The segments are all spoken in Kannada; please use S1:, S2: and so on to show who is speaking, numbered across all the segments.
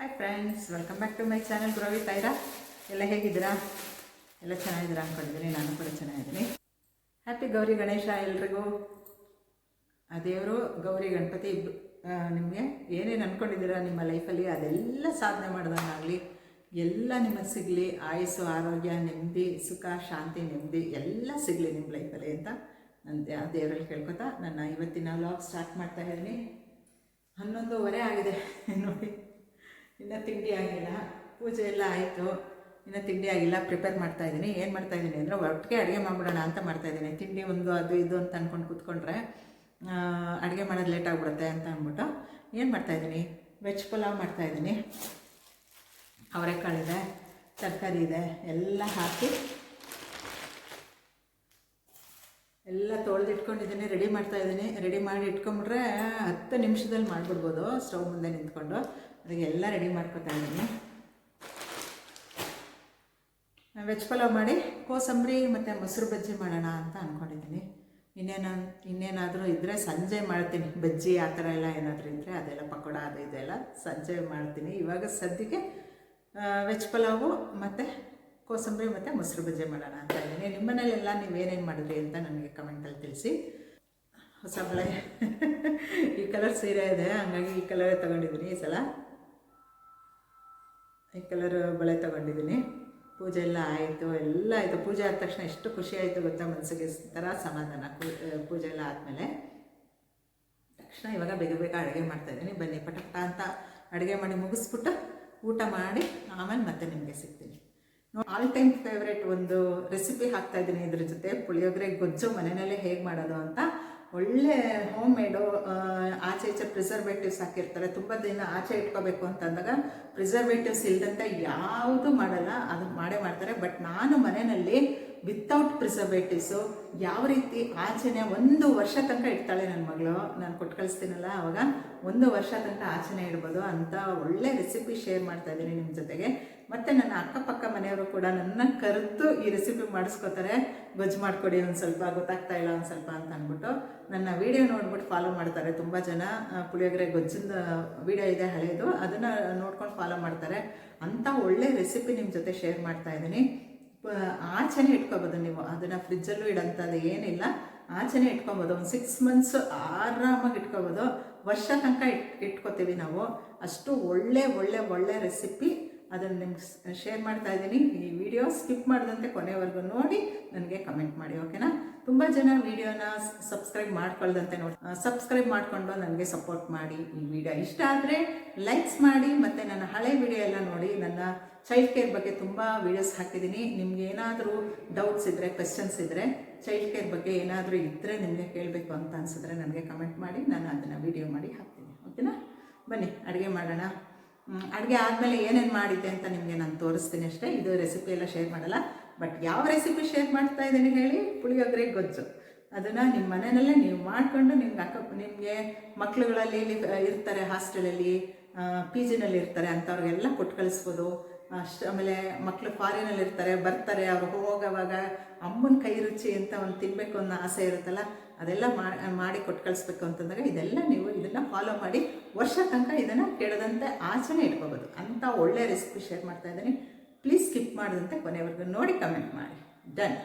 S1: Hi friends welcome back to my channel ಗ್ರೋವಿ Taira ಎಲ್ಲ ಹೇಗಿದ್ದೀರಾ? ಎಲ್ಲ ಚೆನ್ನಾಗಿದ್ದೀರಾ ಅಂದ್ಕೊಂಡಿದ್ದೀನಿ ನಾನು ಕೂಡ ಚೆನ್ನಾಗಿದ್ದೀನಿ. ಹ್ಯಾಪಿ ಗೌರಿ ಗಣೇಶ ಎಲ್ರಿಗೂ. ಆ ದೇವರು, ಗೌರಿ ಗಣಪತಿ ಇಬ್ಬರು ನಿಮಗೆ ಏನೇನು ಅಂದ್ಕೊಂಡಿದ್ದೀರಾ ನಿಮ್ಮ ಲೈಫಲ್ಲಿ ಅದೆಲ್ಲ ಸಾಧನೆ ಮಾಡ್ದಂಗಾಗಲಿ, ಎಲ್ಲ ನಿಮಗೆ ಸಿಗಲಿ, ಆಯಸ್ಸು, ಆರೋಗ್ಯ, ನೆಮ್ಮದಿ, ಸುಖ, ಶಾಂತಿ, ನೆಮ್ಮದಿ, ಎಲ್ಲ ಸಿಗಲಿ ನಿಮ್ಮ ಲೈಫಲ್ಲಿ ಅಂತ ನಾನು ಆ ದೇವರಲ್ಲಿ ಕೇಳ್ಕೊತಾ ನನ್ನ ಇವತ್ತಿನ ವ್ಲಾಗ್ ಸ್ಟಾರ್ಟ್ ಮಾಡ್ತಾ ಇದ್ದೀನಿ. ಹನ್ನೊಂದುವರೆ ಆಗಿದೆ, ನೋಡಿ. ಇನ್ನು ತಿಂಡಿ ಆಗಿಲ್ಲ, ಪೂಜೆ ಎಲ್ಲ ಆಯಿತು. ಇನ್ನು ತಿಂಡಿ ಆಗಿಲ್ಲ ಪ್ರಿಪೇರ್ ಮಾಡ್ತಾ ಇದ್ದೀನಿ ಏನು ಮಾಡ್ತಾ ಇದ್ದೀನಿ ಅಂದರೆ ಒಟ್ಟಿಗೆ ಅಡುಗೆ ಮಾಡ್ಬಿಡೋಣ ಅಂತ ಮಾಡ್ತಾ ಇದ್ದೀನಿ ತಿಂಡಿ ಒಂದು ಅದು ಇದು ಅಂತ ಅಂದ್ಕೊಂಡು ಕೂತ್ಕೊಂಡ್ರೆ ಅಡುಗೆ ಮಾಡೋದು ಲೇಟ್ ಆಗಿಬಿಡುತ್ತೆ ಅಂತ ಅಂದ್ಬಿಟ್ಟು ಏನು ಮಾಡ್ತಾಯಿದ್ದೀನಿ ವೆಜ್ ಪಲಾವ್ ಮಾಡ್ತಾಯಿದ್ದೀನಿ ಅವರೆಕಾಳಿದೆ, ತರಕಾರಿ ಇದೆ, ಎಲ್ಲ ಹಾಕಿ ಎಲ್ಲ ತೊಳೆದಿಟ್ಕೊಂಡಿದ್ದೀನಿ ರೆಡಿ ಮಾಡ್ತಾ ಇದ್ದೀನಿ ರೆಡಿ ಮಾಡಿ ಇಟ್ಕೊಂಬಿಟ್ರೆ ಹತ್ತು ನಿಮಿಷದಲ್ಲಿ ಮಾಡಿಬಿಡ್ಬೋದು, ಸ್ಟವ್ ಮುಂದೆ ನಿಂತ್ಕೊಂಡು. ಅದಕ್ಕೆ ಎಲ್ಲ ರೆಡಿ ಮಾಡ್ಕೊತಾ ಇದ್ದೀನಿ. ವೆಜ್ ಪಲಾವ್ ಮಾಡಿ ಕೋಸಂಬರಿ ಮತ್ತು ಮೊಸರು ಬಜ್ಜಿ ಮಾಡೋಣ ಅಂತ ಅಂದ್ಕೊಂಡಿದ್ದೀನಿ ಇನ್ನೇನು, ಇನ್ನೇನಾದರೂ ಇದ್ದರೆ ಸಂಜೆ ಮಾಡ್ತೀನಿ. ಬಜ್ಜಿ ಆ ಥರ ಎಲ್ಲ ಏನಾದರೂ ಇದ್ದರೆ ಅದೆಲ್ಲ ಪಕೋಡ ಅದು ಇದೆಲ್ಲ ಸಂಜೆ ಮಾಡ್ತೀನಿ. ಇವಾಗ ಸದ್ಯಕ್ಕೆ ವೆಜ್ ಪಲಾವು ಮತ್ತು ಕೋಸಂಬರಿ ಮತ್ತು ಮೊಸರು ಬಜ್ಜಿ ಮಾಡೋಣ ಅಂತ ಇದ್ದೀನಿ. ನಿಮ್ಮ ಮನೇಲೆಲ್ಲ ನೀವು ಮಾಡಿದ್ರಿ ಅಂತ ನನಗೆ ಕಮೆಂಟಲ್ಲಿ ತಿಳಿಸಿ. ಹೊಸ ಬಳೆ. ಈ ಕಲರ್ ಸೀರೆ ಇದೆ, ಹಂಗಾಗಿ ಈ ಕಲರೇ ತೊಗೊಂಡಿದ್ದೀನಿ ಈ ಸಲ. ಈ ಕಲರ್ ಬಳೆ ತೊಗೊಂಡಿದ್ದೀನಿ. ಪೂಜೆ ಎಲ್ಲ ಆಯಿತು ಎಲ್ಲ ಆಯಿತು. ಪೂಜೆ ಆದ ತಕ್ಷಣ ಎಷ್ಟು ಖುಷಿ ಆಯಿತು ಗೊತ್ತಾ ಮನಸ್ಸಿಗೆ ಥರ ಸಮಾಧಾನ. ಪೂಜೆ ಎಲ್ಲ ಆದಮೇಲೆ ತಕ್ಷಣ ಇವಾಗ ಬೇಗ ಬೇಗ ಅಡುಗೆ ಮಾಡ್ತಾಯಿದ್ದೀನಿ ಬನ್ನಿ, ಪಟಪಟ ಅಂತ ಅಡುಗೆ ಮಾಡಿ ಮುಗಿಸ್ಬಿಟ್ಟು ಊಟ ಮಾಡಿ ಆಮೇಲೆ ಮತ್ತೆ ನಿಮಗೆ ಸಿಗ್ತೀನಿ. ಆಲ್ ಟೈಮ್ ಫೇವ್ರೇಟ್ ಒಂದು ರೆಸಿಪಿ ಹಾಕ್ತಾಯಿದ್ದೀನಿ ಇದ್ರ ಜೊತೆ. ಪುಳಿಯೋಗರೆ ಗೊಜ್ಜು ಮನೆಯಲ್ಲೇ ಹೇಗೆ ಮಾಡೋದು ಅಂತ ಒಳ್ಳೆ ಹೋಮ್ ಮೇಡು ಆಚೆ ಈಚೆ ಪ್ರಿಸರ್ವೇಟಿವ್ಸ್ ಹಾಕಿರ್ತಾರೆ. ತುಂಬ ದಿನ ಆಚೆ ಇಟ್ಕೋಬೇಕು ಅಂತಂದಾಗ ಪ್ರಿಸರ್ವೇಟಿವ್ಸ್ ಇಲ್ದಂತೆ ಯಾವುದು ಮಾಡಲ್ಲ. ಅದು ಮಾಡೇ ಮಾಡ್ತಾರೆ. ಬಟ್ ನಾನು ಮನೆಯಲ್ಲಿ ವಿತೌಟ್ ಪ್ರಿಸರ್ವೇಟಿವ್ಸು ಯಾವ ರೀತಿ ಆಚೆನೆ ಒಂದು ವರ್ಷ ತನಕ ಇಡ್ತಾಳೆ ನನ್ನ ಮಗಳು, ನಾನು ಕೊಟ್ಟು ಕಳಿಸ್ತೀನಲ್ಲ, ಅವಾಗ ಒಂದು ವರ್ಷ ತನಕ ಆಚೆನೆ ಇಡ್ಬೋದು ಅಂತ ಒಳ್ಳೆ ರೆಸಿಪಿ ಶೇರ್ ಮಾಡ್ತಾ ಇದ್ದೀನಿ ನಿಮ್ಮ ಜೊತೆಗೆ. ಮತ್ತು ನನ್ನ ಅಕ್ಕಪಕ್ಕ ಮನೆಯವರು ಕೂಡ ನನ್ನ ಕರೆದು ಈ ರೆಸಿಪಿ ಮಾಡಿಸ್ಕೋತಾರೆ. ಗೊಜ್ಜು ಮಾಡಿಕೊಡಿ ಒಂದು ಸ್ವಲ್ಪ, ಗೊತ್ತಾಗ್ತಾ ಇಲ್ಲ ಒಂದು ಸ್ವಲ್ಪ ಅಂತ ಅಂದ್ಬಿಟ್ಟು ನನ್ನ ವಿಡಿಯೋ ನೋಡ್ಬಿಟ್ಟು ಫಾಲೋ ಮಾಡ್ತಾರೆ ತುಂಬ ಜನ. ಪುಳಿಯೋಗರೆ ಗೊಜ್ಜಿಂದ ವಿಡಿಯೋ ಇದೆ ಹಳೆಯದು ಅದನ್ನು ನೋಡ್ಕೊಂಡು ಫಾಲೋ ಮಾಡ್ತಾರೆ. ಅಂಥ ಒಳ್ಳೆ ರೆಸಿಪಿ ನಿಮ್ಮ ಜೊತೆ ಶೇರ್ ಮಾಡ್ತಾ ಇದ್ದೀನಿ. ಆಚೆನೇ ಇಟ್ಕೋಬೋದು ನೀವು. ಅದನ್ನು ಫ್ರಿಜ್ಜಲ್ಲೂ ಇಡೋಂಥದ್ದು ಏನಿಲ್ಲ. ಆಚೆನೇ ಇಟ್ಕೊಬೋದು. ಒಂದು ಸಿಕ್ಸ್ ಮಂತ್ಸ್ ಆರಾಮಾಗಿ ಇಟ್ಕೋಬೋದು. ವರ್ಷ ತನಕ ಇಟ್, ಇಟ್ಕೋತೀವಿ ನಾವು. ಅಷ್ಟು ಒಳ್ಳೆ ಒಳ್ಳೆ ಒಳ್ಳೆ ರೆಸಿಪಿ ಅದನ್ನು ನಿಮ್ಗೆ ಶೇರ್ ಮಾಡ್ತಾ ಇದ್ದೀನಿ. ಈ ವಿಡಿಯೋ ಸ್ಕಿಪ್ ಮಾಡಿದಂತೆ ಕೊನೆವರೆಗೂ ನೋಡಿ. ನನಗೆ ಕಮೆಂಟ್ ಮಾಡಿ ಓಕೆನಾ ತುಂಬ ಜನ ವಿಡಿಯೋನ ಸಬ್ಸ್ಕ್ರೈಬ್ ಮಾಡ್ಕೊಳ್ದಂತೆ ನೋಡಿ. ಸಬ್ಸ್ಕ್ರೈಬ್ ಮಾಡಿಕೊಂಡು ನನಗೆ ಸಪೋರ್ಟ್ ಮಾಡಿ ಈ ವಿಡಿಯೋ. ಇಷ್ಟ ಆದರೆ ಲೈಕ್ಸ್ ಮಾಡಿ ಮತ್ತು ನನ್ನ ಹಳೆ ವಿಡಿಯೋ ಎಲ್ಲ ನೋಡಿ. ನನ್ನ ಚೈಲ್ಡ್ ಕೇರ್ ಬಗ್ಗೆ ತುಂಬ ವಿಡಿಯೋಸ್ ಹಾಕಿದ್ದೀನಿ. ನಿಮ್ಗೆ ಏನಾದರೂ ಡೌಟ್ಸ್ ಇದ್ದರೆ ಕ್ವೆಶನ್ಸ್ ಇದ್ದರೆ ಚೈಲ್ಡ್ ಕೇರ್ ಬಗ್ಗೆ ಏನಾದರೂ ಇದ್ದರೆ ನಿಮಗೆ ಕೇಳಬೇಕು ಅಂತ ಅನಿಸಿದ್ರೆ ನನಗೆ ಕಮೆಂಟ್ ಮಾಡಿ. ನಾನು ಅದನ್ನು ವಿಡಿಯೋ ಮಾಡಿ ಹಾಕ್ತೀನಿ. ಓಕೆನಾ ಬನ್ನಿ, ಅಡುಗೆ ಮಾಡೋಣ. ಅಡುಗೆ ಆದಮೇಲೆ ಏನೇನು ಮಾಡಿದ್ದೆ ಅಂತ ನಿಮಗೆ ನಾನು ತೋರಿಸ್ತೀನಿ ಅಷ್ಟೇ. ಇದು ರೆಸಿಪಿ ಎಲ್ಲ ಶೇರ್ ಮಾಡಲ್ಲ. ಬಟ್ ಯಾವ ರೆಸಿಪಿ ಶೇರ್ ಮಾಡ್ತಾ ಇದ್ದೀನಿ ಹೇಳಿ, ಪುಳಿಯೋಗರೆ ಗೊಜ್ಜು. ಅದನ್ನು ನಿಮ್ಮ ಮನೆಯಲ್ಲೇ ನೀವು ಮಾಡಿಕೊಂಡು ನಿಮ್ಗೆ ಅಕ್ಕ, ನಿಮಗೆ ಮಕ್ಳುಗಳಲ್ಲಿ ಇರ್ತಾರೆ ಹಾಸ್ಟೆಲಲ್ಲಿ ಪಿ ಜಿನಲ್ಲಿ ಇರ್ತಾರೆ ಅಂಥವ್ರಿಗೆಲ್ಲ ಕೊಟ್ಟು ಕಳಿಸ್ಬೋದು. ಅಷ್ಟು ಆಮೇಲೆ ಮಕ್ಕಳು ಫಾರಿನಲ್ಲಿ ಇರ್ತಾರೆ, ಬರ್ತಾರೆ, ಅವ್ರು ಹೋಗೋವಾಗ ಅಮ್ಮನ ಕೈ ರುಚಿ ಅಂತ ಒಂದು ತಿನ್ನಬೇಕು ಅನ್ನೋ ಆಸೆ ಇರುತ್ತಲ್ಲ, ಅದೆಲ್ಲ ಮಾಡಿ ಕೊಟ್ಟು ಕಳಿಸ್ಬೇಕು ಅಂತಂದಾಗ ಇದೆಲ್ಲ ನೀವು ಇದನ್ನು ಫಾಲೋ ಮಾಡಿ ವರ್ಷ ತನಕ ಇದನ್ನು ಕೆಡದಂತೆ ಆಚೆನೇ ಇಟ್ಕೋಬೋದು. ಅಂಥ ಒಳ್ಳೆ ರೆಸಿಪಿ ಶೇರ್ ಮಾಡ್ತಾ ಇದ್ದೀನಿ. ಪ್ಲೀಸ್ ಸ್ಕಿಪ್ ಮಾಡಿದಂತೆ ಕೊನೆವರೆಗೂ ನೋಡಿ ಕಮೆಂಟ್ ಮಾಡಿ. ಡನ್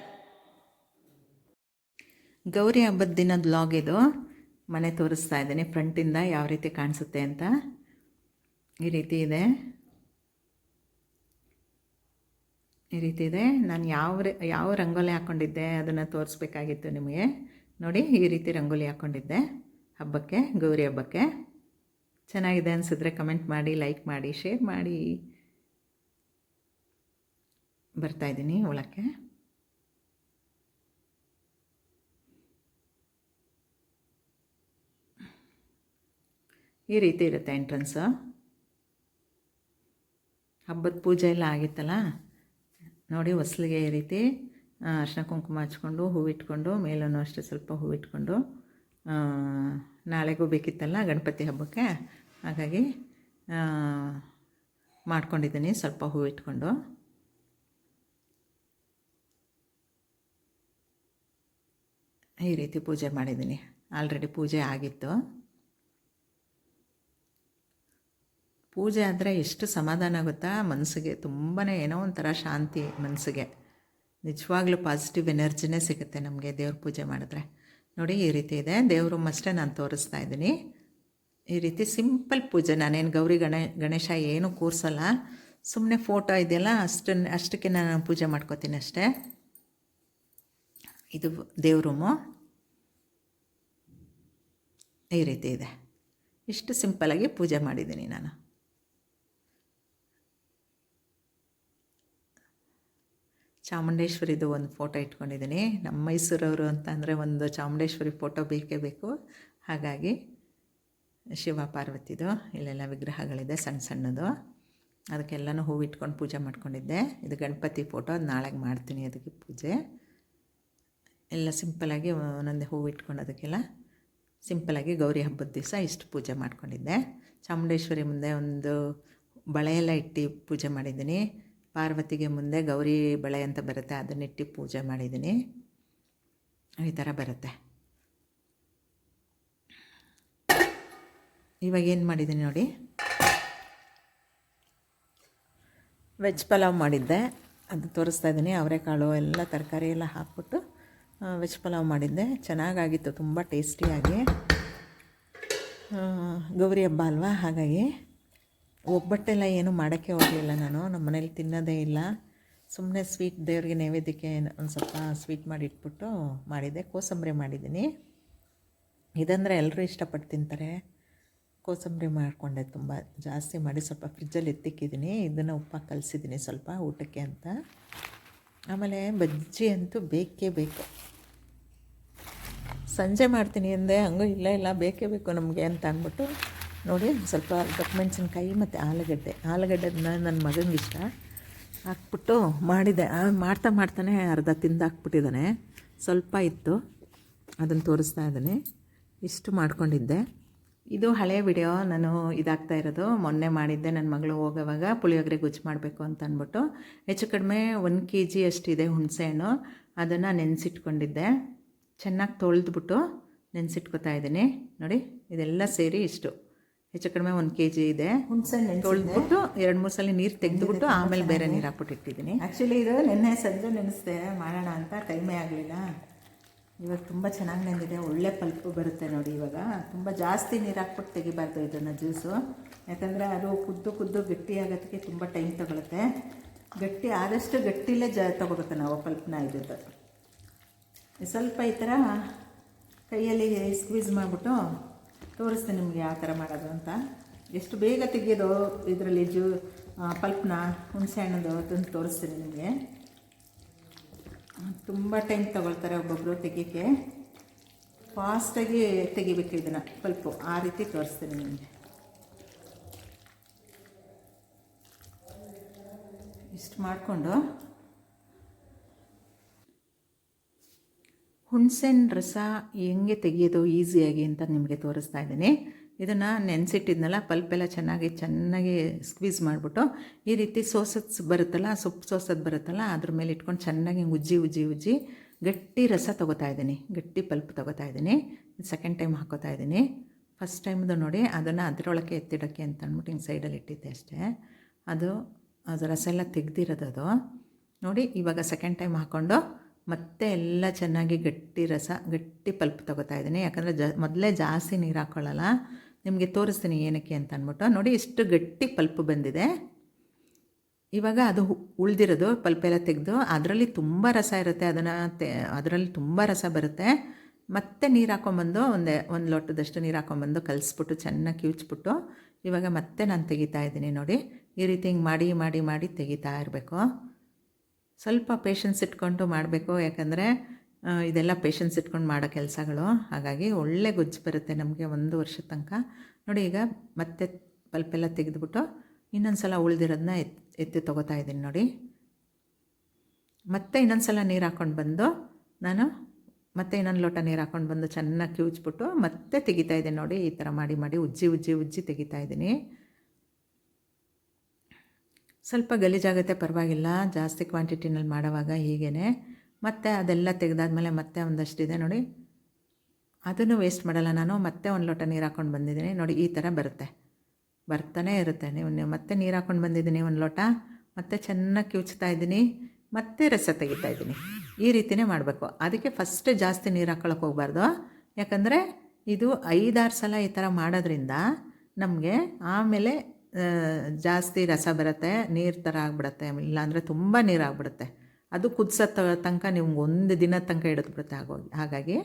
S1: ಗೌರಿ ಹಬ್ಬದ ದಿನದ ಬ್ಲಾಗ್ ಇದು. ಮನೆ ತೋರಿಸ್ತಾ ಇದ್ದೀನಿ. ಫ್ರಂಟಿಂದ ಯಾವ ರೀತಿ ಕಾಣಿಸುತ್ತೆ ಅಂತ. ಈ ರೀತಿ ಇದೆ. ಈ ರೀತಿ ಇದೆ. ನಾನು ಯಾವ ಯಾವ ರಂಗೋಲಿ ಹಾಕ್ಕೊಂಡಿದ್ದೆ ಅದನ್ನು ತೋರಿಸ್ಬೇಕಾಗಿತ್ತು ನಿಮಗೆ. ನೋಡಿ, ಈ ರೀತಿ ರಂಗೋಲಿ ಹಾಕ್ಕೊಂಡಿದ್ದೆ ಹಬ್ಬಕ್ಕೆ, ಗೌರಿ ಹಬ್ಬಕ್ಕೆ. ಚೆನ್ನಾಗಿದೆ ಅನಿಸಿದ್ರೆ ಕಮೆಂಟ್ ಮಾಡಿ ಲೈಕ್ ಮಾಡಿ ಶೇರ್ ಮಾಡಿ. ಬರ್ತಾಯಿದ್ದೀನಿ ಒಳಕ್ಕೆ ಈ ರೀತಿ ಇರುತ್ತೆ ಎಂಟ್ರೆನ್ಸ್. ಹಬ್ಬದ ಪೂಜೆ ಎಲ್ಲ ಆಗಿತ್ತಲ್ಲ? ನೋಡಿ, ಹೊಸ್ಲಿಗೆ ಈ ರೀತಿ ಅರ್ಶಿನ ಕುಂಕುಮ ಹಚ್ಕೊಂಡು, ಹೂವಿಟ್ಕೊಂಡು ಮೇಲೂ ಅಷ್ಟೇ ಸ್ವಲ್ಪ ಹೂವಿಟ್ಕೊಂಡು ನಾಳೆಗೂ ಬೇಕಿತ್ತಲ್ಲ ಗಣಪತಿ ಹಬ್ಬಕ್ಕೆ? ಹಾಗಾಗಿ ಮಾಡ್ಕೊಂಡಿದ್ದೀನಿ ಸ್ವಲ್ಪ ಹೂವಿಟ್ಕೊಂಡು. ಈ ರೀತಿ ಪೂಜೆ ಮಾಡಿದ್ದೀನಿ. ಆಲ್ರೆಡಿ ಪೂಜೆ ಆಗಿತ್ತು. ಪೂಜೆ ಆದರೆ ಎಷ್ಟು ಸಮಾಧಾನ ಆಗುತ್ತಾ ಮನಸ್ಸಿಗೆ ತುಂಬಾ ಏನೋ ಒಂಥರ ಶಾಂತಿ ಮನಸ್ಸಿಗೆ. ನಿಜವಾಗ್ಲೂ ಪಾಸಿಟಿವ್ ಎನರ್ಜಿನೇ ಸಿಗುತ್ತೆ ನಮಗೆ ದೇವ್ರ ಪೂಜೆ ಮಾಡಿದ್ರೆ. ನೋಡಿ, ಈ ರೀತಿ ಇದೆ. ದೇವ್ರ ಅಷ್ಟೇ ನಾನು ತೋರಿಸ್ತಾ ಇದ್ದೀನಿ. ಈ ರೀತಿ ಸಿಂಪಲ್ ಪೂಜೆ. ನಾನೇನು ಗೌರಿ ಗಣೇ, ಗಣೇಶ ಏನು ಕೂರಿಸಲ್ಲ. ಸುಮ್ಮನೆ ಫೋಟೋ ಇದೆಯಲ್ಲ ಅಷ್ಟನ್ನು ಅಷ್ಟಕ್ಕೆ ನಾನು ಪೂಜೆ ಮಾಡ್ಕೋತೀನಿ ಅಷ್ಟೇ. ಇದು ದೇವ್ರ ರೂಮು ಈ ರೀತಿ ಇದೆ. ಇಷ್ಟು ಸಿಂಪಲಾಗಿ ಪೂಜೆ ಮಾಡಿದ್ದೀನಿ ನಾನು. ಚಾಮುಂಡೇಶ್ವರಿದು ಒಂದು ಫೋಟೋ ಇಟ್ಕೊಂಡಿದ್ದೀನಿ. ನಮ್ಮ ಮೈಸೂರವರು ಅಂತ ಅಂದರೆ ಒಂದು ಚಾಮುಂಡೇಶ್ವರಿ ಫೋಟೋ ಬೇಕೇ ಬೇಕು. ಹಾಗಾಗಿ ಶಿವ ಪಾರ್ವತಿದು, ಇಲ್ಲೆಲ್ಲ ವಿಗ್ರಹಗಳಿದೆ ಸಣ್ಣ ಸಣ್ಣದು. ಅದಕ್ಕೆಲ್ಲನೂ ಹೂವು ಇಟ್ಕೊಂಡು ಪೂಜೆ ಮಾಡ್ಕೊಂಡಿದ್ದೆ. ಇದು ಗಣಪತಿ ಫೋಟೋ ಅದು ನಾಳೆಗೆ ಮಾಡ್ತೀನಿ ಅದಕ್ಕೆ ಪೂಜೆ. ಎಲ್ಲ ಸಿಂಪಲಾಗಿ ಒಂದೊಂದೇ ಹೂವು ಇಟ್ಕೊಂಡು ಅದಕ್ಕೆಲ್ಲ ಸಿಂಪಲಾಗಿ ಗೌರಿ ಹಬ್ಬದ ದಿವಸ ಇಷ್ಟು ಪೂಜೆ ಮಾಡ್ಕೊಂಡಿದ್ದೆ. ಚಾಮುಂಡೇಶ್ವರಿ ಮುಂದೆ ಒಂದು ಬಳೆಯೆಲ್ಲ ಇಟ್ಟು ಪೂಜೆ ಮಾಡಿದ್ದೀನಿ. ಪಾರ್ವತಿಗೆ ಮುಂದೆ ಗೌರಿ ಬಳೆ ಅಂತ ಬರುತ್ತೆ ಅದನ್ನಿಟ್ಟು ಪೂಜೆ ಮಾಡಿದ್ದೀನಿ. ಈ ಥರ ಬರುತ್ತೆ. ಇವಾಗ ಏನು ಮಾಡಿದ್ದೀನಿ ನೋಡಿ. ವೆಜ್ ಪಲಾವ್ ಮಾಡಿದ್ದೆ. ಅದು ತೋರಿಸ್ತಾ ಇದ್ದೀನಿ. ಅವರೆಕಾಳು ಎಲ್ಲ, ತರಕಾರಿ ಎಲ್ಲ ಹಾಕ್ಬಿಟ್ಟು ವೆಜ್ ಪಲಾವ್ ಮಾಡಿದ್ದೆ. ಚೆನ್ನಾಗಾಗಿತ್ತು, ತುಂಬ ಟೇಸ್ಟಿಯಾಗಿ. ಗೌರಿ ಹಬ್ಬ ಅಲ್ವಾ? ಹಾಗಾಗಿ ಒಬ್ಬಟ್ಟೆಲ್ಲ ಏನು ಮಾಡೋಕ್ಕೆ ಹೋಗಲಿಲ್ಲ ನಾನು. ನಮ್ಮ ಮನೇಲಿ ತಿನ್ನೋದೇ ಇಲ್ಲ. ಸುಮ್ಮನೆ ಸ್ವೀಟ್ ದೇವರಿಗೆ ನೈವೇದ್ಯಕ್ಕೆ ಒಂದು ಸ್ವಲ್ಪ ಸ್ವೀಟ್ ಮಾಡಿ ಇಟ್ಬಿಟ್ಟು ಮಾಡಿದ್ದೆ. ಕೋಸಂಬರಿ ಮಾಡಿದ್ದೀನಿ. ಇದಂದರೆ ಎಲ್ಲರೂ ಇಷ್ಟಪಟ್ಟು ತಿಂತಾರೆ. ಕೋಸಂಬರಿ ಮಾಡಿಕೊಂಡೆ ತುಂಬ. ಜಾಸ್ತಿ ಮಾಡಿ ಸ್ವಲ್ಪ ಫ್ರಿಜ್ಜಲ್ಲಿ ಎತ್ತಿಕ್ಕಿದ್ದೀನಿ. ಇದನ್ನು ಉಪ್ಪಾಗಿ ಕಲಿಸಿದ್ದೀನಿ ಸ್ವಲ್ಪ ಊಟಕ್ಕೆ ಅಂತ. ಆಮೇಲೆ ಬಜ್ಜಿ ಅಂತೂ ಬೇಕೇ ಬೇಕು. ಸಂಜೆ ಮಾಡ್ತೀನಿ ಅಂದೆ, ಹಂಗೂ, ಇಲ್ಲ ಇಲ್ಲ, ಬೇಕೇ ಬೇಕು ನಮಗೆ ಅಂತ ಅಂದ್ಬಿಟ್ಟು ನೋಡಿ ಸ್ವಲ್ಪ ಮೆಣಸಿನ್ಕಾಯಿ ಮತ್ತು ಆಲೂಗಡ್ಡೆ. ಆಲೂಗಡ್ಡೆನ ನನ್ನ ಮಗನಿಗೆ ಇಷ್ಟ. ಹಾಕ್ಬಿಟ್ಟು ಮಾಡಿದೆ. ಮಾಡ್ತಾ ಮಾಡ್ತಾನೆ ಅರ್ಧ ತಿಂದು ಹಾಕ್ಬಿಟ್ಟಿದ್ದಾನೆ ಸ್ವಲ್ಪ ಇತ್ತು. ಅದನ್ನು ತೋರಿಸ್ತಾ ಇದ್ದೀನಿ. ಇಷ್ಟು ಮಾಡ್ಕೊಂಡಿದ್ದೆ. ಇದು ಹಳೆಯ ವಿಡಿಯೋ. ನಾನು ಇದಾಗ್ತಾ ಇರೋದು. ಮೊನ್ನೆ ಮಾಡಿದ್ದೆ ನನ್ನ ಮಗಳು ಹೋಗೋವಾಗ ಪುಳಿಯೋಗರೆ ಗುಜ್ಜು ಮಾಡಬೇಕು ಅಂತ ಅಂದ್ಬಿಟ್ಟು. ಹೆಚ್ಚು ಕಡಿಮೆ ಒಂದು ಕೆ ಜಿ ಅಷ್ಟಿದೆ ಹುಣಸೆಹಣ್ಣು. ಅದನ್ನು ನೆನೆಸಿಟ್ಕೊಂಡಿದ್ದೆ. ಚೆನ್ನಾಗಿ ತೊಳೆದ್ಬಿಟ್ಟು ನೆನೆಸಿಟ್ಕೊತಾ ಇದ್ದೀನಿ. ನೋಡಿ ಇದೆಲ್ಲ ಸೇರಿ ಇಷ್ಟು. ಹೆಚ್ಚು ಕಡಿಮೆ ಒಂದು ಕೆ ಜಿ ಇದೆ.
S2: ಹುಣಸೆ
S1: ತೊಳೆದ್ಬಿಟ್ಟು ಎರಡು ಮೂರು ಸಲ ನೀರು ತೆಗೆದುಬಿಟ್ಟು ಆಮೇಲೆ ಬೇರೆ ನೀರು ಹಾಕ್ಬಿಟ್ಟು ಇಟ್ಟಿದ್ದೀನಿ
S2: ಆ್ಯಕ್ಚುಲಿ ಇದು ನೆನ್ನೆ ಸಂಜೆ ನೆನೆಸಿದೆ. ಮಾಡೋಣ ಅಂತ ಟೈಮೇ ಆಗಲಿಲ್ಲ. ಇವಾಗ ತುಂಬ ಚೆನ್ನಾಗಿ ನೆಂದಿದೆ. ಒಳ್ಳೆ ಪಲ್ಪು ಬರುತ್ತೆ ನೋಡಿ ಇವಾಗ. ತುಂಬ ಜಾಸ್ತಿ ನೀರು ಹಾಕ್ಬಿಟ್ಟು ತೆಗಿಬಾರ್ದು ಇದನ್ನು ಜ್ಯೂಸು. ಯಾಕಂದರೆ ಅದು ಕುದ್ದು ಕುದ್ದು ಗಟ್ಟಿ ಆಗೋದಕ್ಕೆ ತುಂಬ ಟೈಮ್ ತಗೊಳುತ್ತೆ. ಗಟ್ಟಿ ಆದಷ್ಟು ಗಟ್ಟಿಲೇ ಜ ತೊಗೊಬೇಕು ನಾವು ಪಲ್ಪ್ನ ಇದ್ದದ್ದು. ಸ್ವಲ್ಪ ಈ ಥರ ಕೈಯಲ್ಲಿ ಸ್ಕ್ವೀಸ್ ಮಾಡಿಬಿಟ್ಟು ತೋರಿಸ್ತೀನಿ ನಿಮಗೆ ಯಾವ ಥರ ಮಾಡೋದು ಅಂತ. ಎಷ್ಟು ಬೇಗ ತೆಗೆಯೋದು ಇದರಲ್ಲಿ ಜೂ ಪಲ್ಪ್ನ, ಹುಣಸೆ ಹಣ್ಣದು ಅದನ್ನು ತೋರಿಸ್ತೀನಿ ನಿಮಗೆ. ತುಂಬ ಟೈಮ್ ತಗೊಳ್ತಾರೆ ಒಬ್ಬೊಬ್ಬರು ತೆಗಿಯೋಕ್ಕೆ. ಫಾಸ್ಟಾಗಿ ತೆಗಿಬೇಕು ಇದನ್ನು, ಪಲ್ಪು. ಆ ರೀತಿ ತೋರಿಸ್ತೀನಿ ನಿಮಗೆ. ಇಷ್ಟು ಮಾಡಿಕೊಂಡು
S1: ಹುಣಸೆಹಣ್ಣು ರಸ ಹೆಂಗೆ ತೆಗೆಯೋದು ಈಸಿಯಾಗಿ ಅಂತ ನಿಮಗೆ ತೋರಿಸ್ತಾ ಇದ್ದೀನಿ. ಇದನ್ನು ನೆನೆಸಿಟ್ಟಿದ್ನಲ್ಲ, ಪಲ್ಪೆಲ್ಲ ಚೆನ್ನಾಗಿ ಚೆನ್ನಾಗಿ ಸ್ಕ್ವೀಸ್ ಮಾಡಿಬಿಟ್ಟು, ಈ ರೀತಿ ಸೋಸಸ್ ಬರುತ್ತಲ್ಲ, ಸೊಪ್ಪು ಸೋಸದ್ ಬರುತ್ತಲ್ಲ, ಅದ್ರ ಮೇಲೆ ಇಟ್ಕೊಂಡು ಚೆನ್ನಾಗಿ ಉಜ್ಜಿ ಉಜ್ಜಿ ಉಜ್ಜಿ ಗಟ್ಟಿ ರಸ ತೊಗೋತಾ ಇದ್ದೀನಿ. ಗಟ್ಟಿ ಪಲ್ಪ್ ತೊಗೋತಾ ಇದ್ದೀನಿ. ಸೆಕೆಂಡ್ ಟೈಮ್ ಹಾಕೋತಾ ಇದ್ದೀನಿ. ಫಸ್ಟ್ ಟೈಮ್ದು ನೋಡಿ, ಅದನ್ನು ಅದರೊಳಗೆ ಎತ್ತಿಡೋಕ್ಕೆ ಅಂತ ಅಂದ್ಬಿಟ್ಟು ಹಿಂಗೆ ಸೈಡಲ್ಲಿ ಇಟ್ಟಿದ್ದೆ ಅಷ್ಟೇ. ಅದು ಅದು ರಸ ಎಲ್ಲ ತೆಗ್ದಿರೋದು ಅದು. ನೋಡಿ, ಇವಾಗ ಸೆಕೆಂಡ್ ಟೈಮ್ ಹಾಕ್ಕೊಂಡು ಮತ್ತೆ ಎಲ್ಲ ಚೆನ್ನಾಗಿ ಗಟ್ಟಿ ರಸ, ಗಟ್ಟಿ ಪಲ್ಪ್ ತಗೋತಾ ಇದ್ದೀನಿ. ಯಾಕಂದರೆ ಜ, ಮೊದಲೇ ಜಾಸ್ತಿ ನೀರು ಹಾಕ್ಕೊಳ್ಳಲ್ಲ ನಿಮಗೆ ತೋರಿಸ್ತೀನಿ ಏನಕ್ಕೆ ಅಂತ ಅಂದ್ಬಿಟ್ಟು. ನೋಡಿ ಇಷ್ಟು ಗಟ್ಟಿ ಪಲ್ಪ್ ಬಂದಿದೆ. ಇವಾಗ ಅದು ಉಳಿದಿರೋದು ಎಲ್ಲ ತೆಗೆದು ಅದರಲ್ಲಿ ತುಂಬ ರಸ ಇರುತ್ತೆ. ಅದನ್ನು ತೆ, ಅದರಲ್ಲಿ ತುಂಬ ರಸ ಬರುತ್ತೆ. ಮತ್ತೆ ನೀರು ಹಾಕ್ಕೊಂಬಂದು ಒಂದೇ, ಒಂದು ಲೋಟದಷ್ಟು ನೀರು ಹಾಕ್ಕೊಂಬಂದು ಕಲಿಸ್ಬಿಟ್ಟು, ಚೆನ್ನಾಗಿ ಕಿವಿಚ್ಬಿಟ್ಟು ಇವಾಗ ಮತ್ತೆ ನಾನು ತೆಗಿತಾ ಇದ್ದೀನಿ ನೋಡಿ. ಈ ರೀತಿ ಹಿಂಗೆ ಮಾಡಿ ಮಾಡಿ ಮಾಡಿ ತೆಗಿತಾ ಇರಬೇಕು. ಸ್ವಲ್ಪ ಪೇಷನ್ಸ್ ಇಟ್ಕೊಂಡು ಮಾಡಬೇಕು. ಯಾಕಂದರೆ ಇದೆಲ್ಲ ಪೇಷನ್ಸ್ ಇಟ್ಕೊಂಡು ಮಾಡೋ ಕೆಲಸಗಳು. ಹಾಗಾಗಿ ಒಳ್ಳೆ ಗೊಜ್ಜು ಬರುತ್ತೆ ನಮಗೆ ಒಂದು ವರ್ಷದ ತನಕ. ನೋಡಿ ಈಗ ಮತ್ತೆ ಪಲ್ಪೆಲ್ಲ ತೆಗೆದುಬಿಟ್ಟು ಇನ್ನೊಂದು ಸಲ ಉಳಿದಿರೋದನ್ನ ಎತ್, ಎತ್ತಿ ತೊಗೋತಾ ಇದ್ದೀನಿ ನೋಡಿ. ಮತ್ತೆ ಇನ್ನೊಂದು ಸಲ ನೀರು ಹಾಕ್ಕೊಂಡು ಬಂದು ನಾನು ಮತ್ತೆ ಇನ್ನೊಂದು ಲೋಟ ನೀರು ಹಾಕ್ಕೊಂಡು ಬಂದು ಚೆನ್ನಾಗಿ ಕಿವುಚ್ಬಿಟ್ಟು ಮತ್ತೆ ತೆಗಿತಾ ಇದ್ದೀನಿ ನೋಡಿ. ಈ ಥರ ಮಾಡಿ ಮಾಡಿ ಉಜ್ಜಿ ಉಜ್ಜಿ ಉಜ್ಜಿ ತೆಗಿತಾ ಇದ್ದೀನಿ. ಸ್ವಲ್ಪ ಗಲೀಜಾಗುತ್ತೆ, ಪರವಾಗಿಲ್ಲ. ಜಾಸ್ತಿ ಕ್ವಾಂಟಿಟಿನಲ್ಲಿ ಮಾಡೋವಾಗ ಹೀಗೇ ಮತ್ತು ಅದೆಲ್ಲ ತೆಗೆದಾದ್ಮೇಲೆ ಮತ್ತೆ ಒಂದಷ್ಟಿದೆ ನೋಡಿ. ಅದನ್ನು ವೇಸ್ಟ್ ಮಾಡಲ್ಲ ನಾನು. ಮತ್ತೆ ಒಂದು ಲೋಟ ನೀರು ಹಾಕ್ಕೊಂಡು ಬಂದಿದ್ದೀನಿ. ನೋಡಿ, ಈ ಥರ ಬರುತ್ತೆ. ಬರ್ತಾನೆ ಇರುತ್ತೆ. ನೀವು ನೀವು ಮತ್ತೆ ನೀರು ಹಾಕ್ಕೊಂಡು ಬಂದಿದ್ದೀನಿ ಒಂದು ಲೋಟ. ಮತ್ತೆ ಚೆನ್ನಾಗಿ ಕಿವುಚ್ತಾ ಇದ್ದೀನಿ. ಮತ್ತೆ ರಸ ತೆಗಿತಾ ಇದ್ದೀನಿ. ಈ ರೀತಿಯೇ ಮಾಡಬೇಕು. ಅದಕ್ಕೆ ಫಸ್ಟ್ ಜಾಸ್ತಿ ನೀರು ಹಾಕ್ಕೊಳಕ್ಕೆ ಹೋಗ್ಬಾರ್ದು. ಯಾಕಂದರೆ ಇದು ಐದಾರು ಸಲ ಈ ಥರ ಮಾಡೋದ್ರಿಂದ ನಮಗೆ ಆಮೇಲೆ ಜಾಸ್ತಿ ರಸ ಬರುತ್ತೆ, ನೀರು ಥರ ಆಗಿಬಿಡುತ್ತೆ. ಇಲ್ಲಾಂದರೆ ತುಂಬ ನೀರು ಆಗಿಬಿಡುತ್ತೆ. ಅದು ಕುದಿಸೋ ತನಕ ನಿಮ್ಗೆ ಒಂದು ದಿನ ತನಕ ಹಿಡಿದ್ಬಿಡುತ್ತೆ ಆಗೋಗಿ ಹಾಗಾಗಿ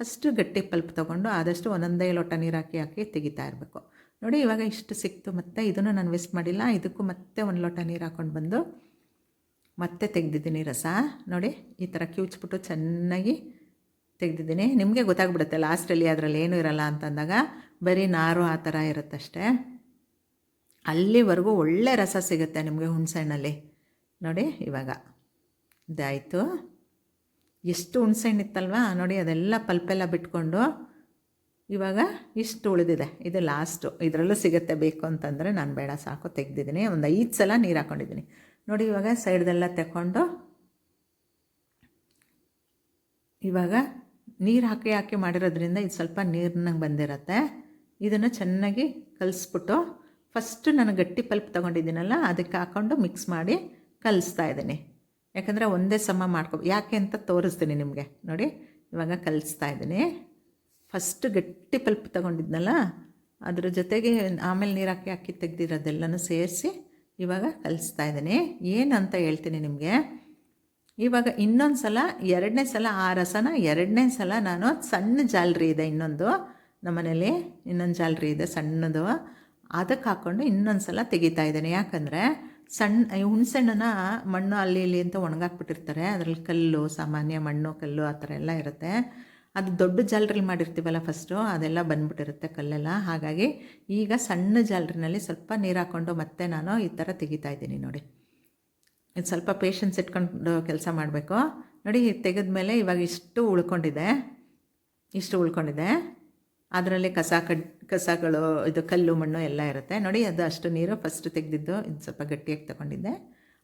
S1: ಫಸ್ಟು ಗಟ್ಟಿ ಪಲ್ಪ್ ತೊಗೊಂಡು ಆದಷ್ಟು ಒಂದೊಂದೇ ಲೋಟ ನೀರು ಹಾಕಿ ಹಾಕಿ ತೆಗಿತಾ ಇರಬೇಕು. ನೋಡಿ ಇವಾಗ ಇಷ್ಟು ಸಿಕ್ತು, ಮತ್ತು ಇದನ್ನು ನಾನು ವೇಸ್ಟ್ ಮಾಡಿಲ್ಲ. ಇದಕ್ಕೂ ಮತ್ತೆ ಒಂದು ಲೋಟ ನೀರು ಹಾಕ್ಕೊಂಡು ಬಂದು ಮತ್ತೆ ತೆಗೆದಿದ್ದೀನಿ ರಸ. ನೋಡಿ ಈ ಥರ ಕಿವುಚ್ಬಿಟ್ಟು ಚೆನ್ನಾಗಿ ತೆಗೆದಿದ್ದೀನಿ. ನಿಮಗೆ ಗೊತ್ತಾಗ್ಬಿಡುತ್ತೆ ಲಾಸ್ಟಲ್ಲಿ ಅದರಲ್ಲಿ ಏನೂ ಇರಲ್ಲ ಅಂತಂದಾಗ ಬರೀ ನಾರು ಆ ಥರ ಇರುತ್ತಷ್ಟೇ. ಅಲ್ಲಿವರೆಗೂ ಒಳ್ಳೆ ರಸ ಸಿಗುತ್ತೆ ನಿಮಗೆ ಹುಣಸೆಹಣ್ಣಲ್ಲಿ ನೋಡಿ ಇವಾಗ. ಇದಾಯಿತು. ಎಷ್ಟು ಹುಣಸೆಹಣ್ಣು ಇತ್ತಲ್ವಾ ನೋಡಿ ಅದೆಲ್ಲ ಪಲ್ಪೆಲ್ಲ ಬಿಟ್ಕೊಂಡು ಇವಾಗ ಇಷ್ಟು ಉಳಿದಿದೆ. ಇದು ಲಾಸ್ಟು ಇದರಲ್ಲೂ ಸಿಗುತ್ತೆ ಬೇಕು ಅಂತಂದರೆ ನಾನು ಬೇಡ, ಸಾಕು, ತೆಗ್ದಿದ್ದೀನಿ. ಒಂದು ಐದು ಸಲ ನೀರು ಹಾಕ್ಕೊಂಡಿದ್ದೀನಿ ನೋಡಿ ಇವಾಗ ಸೈಡ್ದೆಲ್ಲ ತಗೊಂಡು ಇವಾಗ ನೀರು ಹಾಕಿ ಹಾಕಿ ಮಾಡಿರೋದ್ರಿಂದ ಇದು ಸ್ವಲ್ಪ ನೀರಿನಂಗೆ ಬಂದಿರತ್ತೆ. ಇದನ್ನು ಚೆನ್ನಾಗಿ ಕಲಿಸ್ಬಿಟ್ಟು ಫಸ್ಟು ನಾನು ಗಟ್ಟಿ ಪಲ್ಪ್ ತೊಗೊಂಡಿದ್ದೀನಲ್ಲ, ಅದಕ್ಕೆ ಹಾಕ್ಕೊಂಡು ಮಿಕ್ಸ್ ಮಾಡಿ ಕಲಿಸ್ತಾ ಇದ್ದೀನಿ. ಯಾಕಂದರೆ ಒಂದೇ ಸಮ ಮಾಡ್ಕೊ ಯಾಕೆ ಅಂತ ತೋರಿಸ್ತೀನಿ ನಿಮಗೆ. ನೋಡಿ, ಇವಾಗ ಕಲಿಸ್ತಾ ಇದ್ದೀನಿ. ಫಸ್ಟ್ ಗಟ್ಟಿ ಪಲ್ಪ್ ತೊಗೊಂಡಿದ್ನಲ್ಲ, ಅದ್ರ ಜೊತೆಗೆ ಆಮೇಲೆ ನೀರು ಹಾಕಿ ಹಾಕಿ ತೆಗ್ದಿರೋದೆಲ್ಲನೂ ಸೇರಿಸಿ ಇವಾಗ ಕಲಿಸ್ತಾ ಇದ್ದೀನಿ. ಏನಂತ ಹೇಳ್ತೀನಿ ನಿಮಗೆ, ಇವಾಗ ಇನ್ನೊಂದು ಸಲ, ಎರಡನೇ ಸಲ ಆ ರಸನ ಎರಡನೇ ಸಲ ನಾನು ಸಣ್ಣ ಜಾಲ್ರಿ ಇದೆ ಇನ್ನೊಂದು. ನಮ್ಮನೇಲಿ ಇನ್ನೊಂದು ಜಾಲ್ರಿ ಇದೆ ಸಣ್ಣದು. ಅದಕ್ಕೆ ಹಾಕ್ಕೊಂಡು ಇನ್ನೊಂದು ಸಲ ತೆಗಿತಾ ಇದ್ದೇನೆ. ಯಾಕಂದರೆ ಸಣ್ಣ ಹುಣಸಣ್ಣನ ಮಣ್ಣು ಅಲ್ಲಿ ಇಲ್ಲಿ ಅಂತ ಒಣಗಾಕ್ಬಿಟ್ಟಿರ್ತಾರೆ. ಅದರಲ್ಲಿ ಕಲ್ಲು, ಸಾಮಾನ್ಯ ಮಣ್ಣು, ಕಲ್ಲು ಆ ಥರ ಎಲ್ಲ ಇರುತ್ತೆ. ಅದು ದೊಡ್ಡ ಜಾಲರಿ ಮಾಡಿರ್ತೀವಲ್ಲ ಫಸ್ಟು ಅದೆಲ್ಲ ಬಂದ್ಬಿಟ್ಟಿರುತ್ತೆ ಕಲ್ಲೆಲ್ಲ. ಹಾಗಾಗಿ ಈಗ ಸಣ್ಣ ಜಾಲ್ರಿನಲ್ಲಿ ಸ್ವಲ್ಪ ನೀರು ಹಾಕ್ಕೊಂಡು ಮತ್ತೆ ನಾನು ಈ ಥರ ತೆಗಿತಾ ಇದ್ದೀನಿ ನೋಡಿ. ಇದು ಸ್ವಲ್ಪ ಪೇಷನ್ಸ್ ಇಟ್ಕೊಂಡು ಕೆಲಸ ಮಾಡಬೇಕು. ನೋಡಿ ತೆಗೆದ ಮೇಲೆ ಇವಾಗ ಇಷ್ಟು ಉಳ್ಕೊಂಡಿದೆ. ಇಷ್ಟು ಉಳ್ಕೊಂಡಿದೆ. ಅದರಲ್ಲಿ ಕಸ ಕಡ್, ಕಸಗಳು, ಇದು ಕಲ್ಲು, ಮಣ್ಣು ಎಲ್ಲ ಇರುತ್ತೆ. ನೋಡಿ, ಅದು ಅಷ್ಟು ನೀರು ಫಸ್ಟ್ ತೆಗೆದಿದ್ದು, ಇದು ಸ್ವಲ್ಪ ಗಟ್ಟಿಯಾಗಿ ತಗೊಂಡಿದ್ದೆ.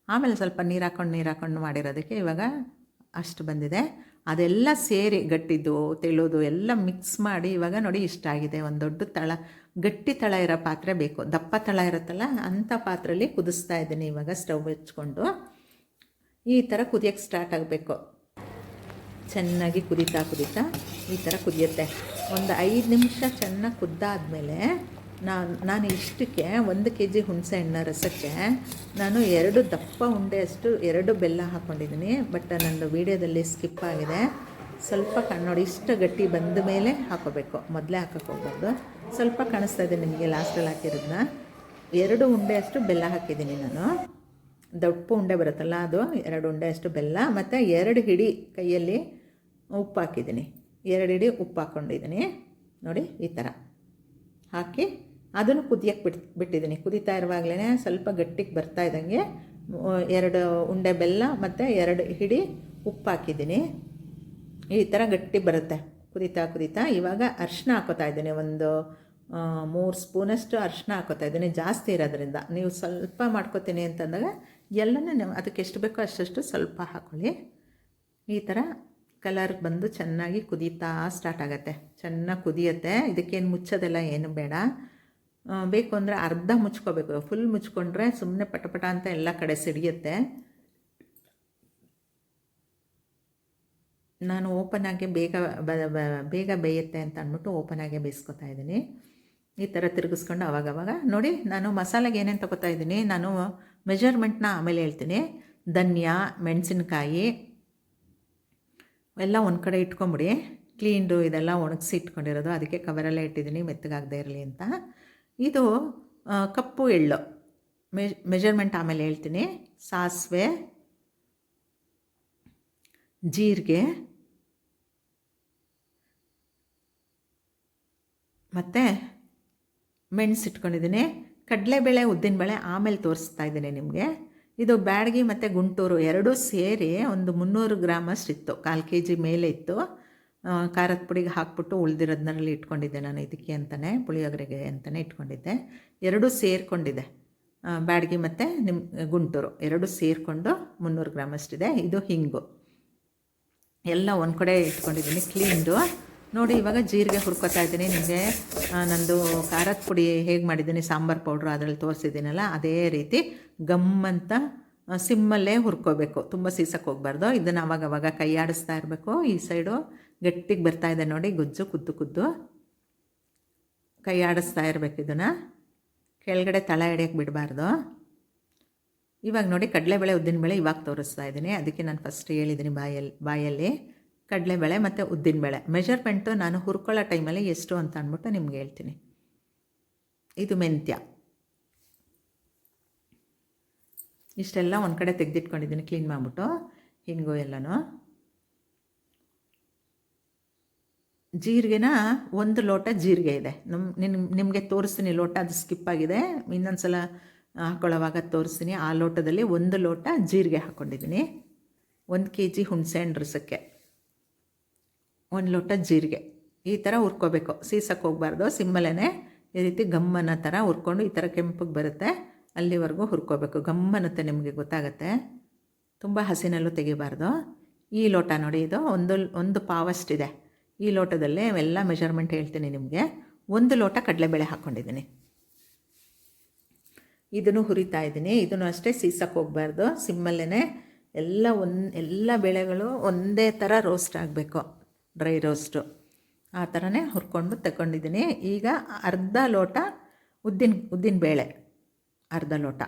S1: ಆಮೇಲೆ ಸ್ವಲ್ಪ ನೀರು ಹಾಕ್ಕೊಂಡು ನೀರು ಹಾಕ್ಕೊಂಡು ಮಾಡಿರೋದಕ್ಕೆ ಇವಾಗ ಅಷ್ಟು ಬಂದಿದೆ. ಅದೆಲ್ಲ ಸೇರಿ ಗಟ್ಟಿದ್ದು, ತೆಳೋದು ಎಲ್ಲ ಮಿಕ್ಸ್ ಮಾಡಿ ಇವಾಗ ನೋಡಿ ಇಷ್ಟ ಆಗಿದೆ. ಒಂದು ದೊಡ್ಡ ತಳ, ಗಟ್ಟಿ ತಳ ಇರೋ ಪಾತ್ರೆ ಬೇಕು. ದಪ್ಪ ತಳ ಇರುತ್ತಲ್ಲ ಅಂಥ ಪಾತ್ರೆಯಲ್ಲಿ ಕುದಿಸ್ತಾ ಇದ್ದೀನಿ ಇವಾಗ ಸ್ಟವ್ ಹಚ್ಕೊಂಡು. ಈ ಥರ ಕುದಿಯೋಕ್ಕೆ ಸ್ಟಾರ್ಟ್ ಆಗಬೇಕು. ಚೆನ್ನಾಗಿ ಕುದೀತಾ ಕುದೀತಾ ಈ ಥರ ಕುದಿಯುತ್ತೆ. ಒಂದು ಐದು ನಿಮಿಷ ಚೆನ್ನಾಗಿ ಕುದ್ದಾದಮೇಲೆ ನಾನು ನಾನು ಇಷ್ಟಕ್ಕೆ ಒಂದು ಕೆ ಜಿ ಹುಣಸೆ ಹಣ್ಣ ರಸಕ್ಕೆ ನಾನು ಎರಡು ದಪ್ಪ ಉಂಡೆಯಷ್ಟು ಎರಡು ಬೆಲ್ಲ ಹಾಕ್ಕೊಂಡಿದ್ದೀನಿ ಬಟ್ ನಂದು ವೀಡಿಯೋದಲ್ಲಿ ಸ್ಕಿಪ್ ಆಗಿದೆ. ಸ್ವಲ್ಪ ಕಣ್ಣು ನೋಡಿ, ಇಷ್ಟು ಗಟ್ಟಿ ಬಂದ ಮೇಲೆ ಹಾಕೋಬೇಕು. ಮೊದಲೇ ಹಾಕೋಕೆ ಹೋಗ್ಬಾರ್ದು. ಸ್ವಲ್ಪ ಕಾಣಿಸ್ತಾ ಇದೆ ನಿಮಗೆ ಲಾಸ್ಟಲ್ಲಿ ಹಾಕಿರೋದನ್ನ. ಎರಡು ಉಂಡೆಯಷ್ಟು ಬೆಲ್ಲ ಹಾಕಿದ್ದೀನಿ ನಾನು. ದಪ್ಪ ಉಂಡೆ ಬರುತ್ತಲ್ಲ ಅದು, ಎರಡು ಉಂಡೆ ಅಷ್ಟು ಬೆಲ್ಲ, ಮತ್ತು ಎರಡು ಹಿಡಿ ಕೈಯಲ್ಲಿ ಉಪ್ಪು ಹಾಕಿದ್ದೀನಿ. ಎರಡು ಹಿಡಿ ಉಪ್ಪು ಹಾಕ್ಕೊಂಡಿದ್ದೀನಿ ನೋಡಿ, ಈ ಥರ ಹಾಕಿ ಅದನ್ನು ಕುದಿಯಕ್ಕೆ ಬಿಟ್, ಬಿಟ್ಟಿದ್ದೀನಿ. ಕುದೀತಾ ಇರುವಾಗಲೇ ಸ್ವಲ್ಪ ಗಟ್ಟಿಗೆ ಬರ್ತಾ ಇದ್ದಂಗೆ ಎರಡು ಉಂಡೆ ಬೆಲ್ಲ ಮತ್ತು ಎರಡು ಹಿಡಿ ಉಪ್ಪು ಹಾಕಿದ್ದೀನಿ. ಈ ಥರ ಗಟ್ಟಿ ಬರುತ್ತೆ. ಕುದೀತಾ ಕುದೀತಾ ಇವಾಗ ಅರಿಶಿನ ಹಾಕೋತಾ ಇದ್ದೀನಿ. ಒಂದು ಮೂರು ಸ್ಪೂನಷ್ಟು ಅರಿಶಿನ ಹಾಕೋತಾ ಇದ್ದೀನಿ. ಜಾಸ್ತಿ ಇರೋದ್ರಿಂದ. ನೀವು ಸ್ವಲ್ಪ ಮಾಡ್ಕೋತೀನಿ ಅಂತಂದಾಗ ಎಲ್ಲನೂ ಅದಕ್ಕೆ ಎಷ್ಟು ಬೇಕೋ ಅಷ್ಟಷ್ಟು ಸ್ವಲ್ಪ ಹಾಕ್ಕೊಳ್ಳಿ ಈ ಥರ ಕಲರ್ ಬಂದು ಚೆನ್ನಾಗಿ ಕುದೀತಾ ಸ್ಟಾರ್ಟ್ ಆಗುತ್ತೆ. ಚೆನ್ನಾಗಿ ಕುದಿಯುತ್ತೆ. ಇದಕ್ಕೇನು ಮುಚ್ಚೋದೆಲ್ಲ ಏನು ಬೇಡ. ಬೇಕು ಅಂದರೆ ಅರ್ಧ ಮುಚ್ಕೋಬೇಕು. ಫುಲ್ ಮುಚ್ಕೊಂಡ್ರೆ ಸುಮ್ಮನೆ ಪಟಪಟ ಅಂತ ಎಲ್ಲ ಕಡೆ ಸಿಡಿಯುತ್ತೆ. ನಾನು ಓಪನ್ ಆಗಿ ಬೇಗ ಬೇಗ ಬೇಯುತ್ತೆ ಅಂತ ಅಂದ್ಬಿಟ್ಟು ಓಪನ್ ಆಗಿ ಬೇಯಿಸ್ಕೊತಾ ಇದ್ದೀನಿ. ಈ ಥರ ತಿರುಗಿಸ್ಕೊಂಡು ಅವಾಗವಾಗ. ನೋಡಿ, ನಾನು ಮಸಾಲೆಗೆ ಏನೇನು ತಗೋತಾ ಇದ್ದೀನಿ, ನಾನು ಮೆಜರ್ಮೆಂಟ್ನ ಆಮೇಲೆ ಹೇಳ್ತೀನಿ. ಧನ್ಯ, ಮೆಣಸಿನ್ಕಾಯಿ, ಎಲ್ಲ ಒಂದು ಕಡೆ ಇಟ್ಕೊಂಬಿಡಿ. ಕ್ಲೀನ್ಡು ಇದೆಲ್ಲ ಒಣಗಿಸಿ ಇಟ್ಕೊಂಡಿರೋದು. ಅದಕ್ಕೆ ಕವರೆಲ್ಲ ಇಟ್ಟಿದ್ದೀನಿ, ಮೆತ್ತಗಾಗದೇ ಇರಲಿ ಅಂತ. ಇದು ಕಪ್ಪು ಎಳ್ಳು. ಮೆ ಮೆಜರ್ಮೆಂಟ್ ಆಮೇಲೆ ಹೇಳ್ತೀನಿ. ಸಾಸಿವೆ, ಜೀರಿಗೆ, ಮತ್ತು ಮೆಣಸು ಇಟ್ಕೊಂಡಿದ್ದೀನಿ. ಕಡಲೆಬೇಳೆ, ಉದ್ದಿನಬೇಳೆ ಆಮೇಲೆ ತೋರಿಸ್ತಾ ಇದ್ದೀನಿ ನಿಮಗೆ. ಇದು ಬ್ಯಾಡಗಿ ಮತ್ತು ಗುಂಟೂರು ಎರಡೂ ಸೇರಿ ಒಂದು ಮುನ್ನೂರು ಗ್ರಾಮಷ್ಟು ಇತ್ತು. ಕಾಲು ಕೆ ಜಿ ಮೇಲೆ ಇತ್ತು. ಖಾರದ ಪುಡಿಗೆ ಹಾಕ್ಬಿಟ್ಟು ಉಳಿದಿರೋದ್ನಲ್ಲಿ ಇಟ್ಕೊಂಡಿದ್ದೆ ನಾನು ಇದಕ್ಕೆ ಅಂತಲೇ ಪುಳಿಯೋಗರೆಗೆ ಅಂತಲೇ ಇಟ್ಕೊಂಡಿದ್ದೆ. ಎರಡೂ ಸೇರಿಕೊಂಡಿದೆ. ಬ್ಯಾಡಗಿ ಮತ್ತು ನಿಮ್ಮ ಗುಂಟೂರು ಎರಡೂ ಸೇರಿಕೊಂಡು ಮುನ್ನೂರು ಗ್ರಾಮಷ್ಟಿದೆ ಇದು ಹಿಂಗು. ಎಲ್ಲ ಒಂದು ಕಡೆ ಇಟ್ಕೊಂಡಿದ್ದೀನಿ ಕ್ಲೀನ್ದು ನೋಡಿ, ಇವಾಗ ಜೀರಿಗೆ ಹುರ್ಕೋತಾ ಇದ್ದೀನಿ ನಿಮಗೆ. ನಂದು ಖಾರದ ಪುಡಿ ಹೇಗೆ ಮಾಡಿದ್ದೀನಿ, ಸಾಂಬಾರು ಪೌಡ್ರ್ ಅದರಲ್ಲಿ ತೋರಿಸಿದ್ದೀನಲ್ಲ, ಅದೇ ರೀತಿ ಗಮ್ಮಂತ ಸಿಮ್ಮಲ್ಲೇ ಹುರ್ಕೋಬೇಕು. ತುಂಬ ಸೀಸಕ್ಕೆ ಹೋಗ್ಬಾರ್ದು. ಇದನ್ನು ಅವಾಗ ಅವಾಗ ಕೈ ಆಡಿಸ್ತಾ ಇರಬೇಕು. ಈ ಸೈಡು ಗಟ್ಟಿಗೆ ಬರ್ತಾ ಇದೆ ನೋಡಿ, ಗುಜ್ಜು, ಕುದ್ದು ಕುದ್ದು. ಕೈ ಆಡಿಸ್ತಾ ಇರಬೇಕು ಇದನ್ನು. ಕೆಳಗಡೆ ತಳ ಹಿಡಿಯೋಕ್ಕೆ ಬಿಡಬಾರ್ದು. ಇವಾಗ ನೋಡಿ, ಕಡಲೆಬೇಳೆ ಉದ್ದಿನಬೇಳೆ ಇವಾಗ ತೋರಿಸ್ತಾ ಇದ್ದೀನಿ. ಅದಕ್ಕೆ ನಾನು ಫಸ್ಟ್ ಹೇಳಿದ್ದೀನಿ ಬಾಯಲ್ಲಿ ಬಾಯಲ್ಲಿ. ಕಡಲೆಬೇಳೆ ಮತ್ತು ಉದ್ದಿನಬೇಳೆ ಮೆಷರ್ಮೆಂಟು ನಾನು ಹುರ್ಕೊಳ್ಳೋ ಟೈಮಲ್ಲಿ ಎಷ್ಟು ಅಂತ ಅಂದ್ಬಿಟ್ಟು ನಿಮ್ಗೆ ಹೇಳ್ತೀನಿ. ಇದು ಮೆಂತ್ಯ. ಇಷ್ಟೆಲ್ಲ ಒಂದು ಕಡೆ ತೆಗೆದಿಟ್ಕೊಂಡಿದ್ದೀನಿ ಕ್ಲೀನ್ ಮಾಡಿಬಿಟ್ಟು. ಹಿಂಗು ಎಲ್ಲನೂ. ಜೀರಿಗೆನ ಒಂದು ಲೋಟ ಜೀರಿಗೆ ಇದೆ. ನಮ್ಮ ನಿನ್ ನಿಮಗೆ ತೋರಿಸ್ತೀನಿ, ಲೋಟ ಅದು ಸ್ಕಿಪ್ ಆಗಿದೆ. ಇನ್ನೊಂದು ಸಲ ಹಾಕೊಳ್ಳೋವಾಗ ತೋರಿಸ್ತೀನಿ. ಆ ಲೋಟದಲ್ಲಿ ಒಂದು ಲೋಟ ಜೀರಿಗೆ ಹಾಕ್ಕೊಂಡಿದ್ದೀನಿ ಒಂದು ಕೆ ಜಿ ಹುಣಸೆಹಣ್ಣು ರಸಕ್ಕೆ. ಒಂದು ಲೋಟ ಜೀರಿಗೆ. ಈ ಥರ ಹುರ್ಕೋಬೇಕು. ಸೀಸಕ್ಕೆ ಹೋಗ್ಬಾರ್ದು. ಸಿಮ್ಮಲೇ ಈ ರೀತಿ ಗಮ್ಮನ ಥರ ಹುರ್ಕೊಂಡು ಈ ಥರ ಕೆಂಪಗೆ ಬರುತ್ತೆ. ಅಲ್ಲಿವರೆಗೂ ಹುರ್ಕೋಬೇಕು. ಗಮ್ಮನತ್ತೆ ನಿಮಗೆ ಗೊತ್ತಾಗುತ್ತೆ. ತುಂಬ ಹಸಿನಲ್ಲೂ ತೆಗಿಬಾರ್ದು. ಈ ಲೋಟ ನೋಡಿ, ಇದು ಒಂದು ಒಂದು ಪಾವಷ್ಟಿದೆ. ಈ ಲೋಟದಲ್ಲೇ ಎಲ್ಲ ಮೆಜರ್ಮೆಂಟ್ ಹೇಳ್ತೀನಿ ನಿಮಗೆ. ಒಂದು ಲೋಟ ಕಡಲೆಬೇಳೆ ಹಾಕ್ಕೊಂಡಿದ್ದೀನಿ ಇದನ್ನು ಹುರಿತಾ ಇದ್ದೀನಿ. ಇದನ್ನು ಅಷ್ಟೇ ಸೀಸಕ್ಕೆ ಹೋಗಬಾರ್ದು. ಸಿಮ್ಮಲ್ಲೇ ಎಲ್ಲ ಒಂದು, ಎಲ್ಲ ಬೆಳೆಗಳು ಒಂದೇ ಥರ ರೋಸ್ಟ್ ಆಗಬೇಕು. Dry roast. ಆ ಥರನೇ ಹುರ್ಕೊಂಡು ತಗೊಂಡಿದ್ದೀನಿ. ಈಗ ಅರ್ಧ ಲೋಟ ಉದ್ದಿನ ಉದ್ದಿನ ಬೇಳೆ. ಅರ್ಧ ಲೋಟ.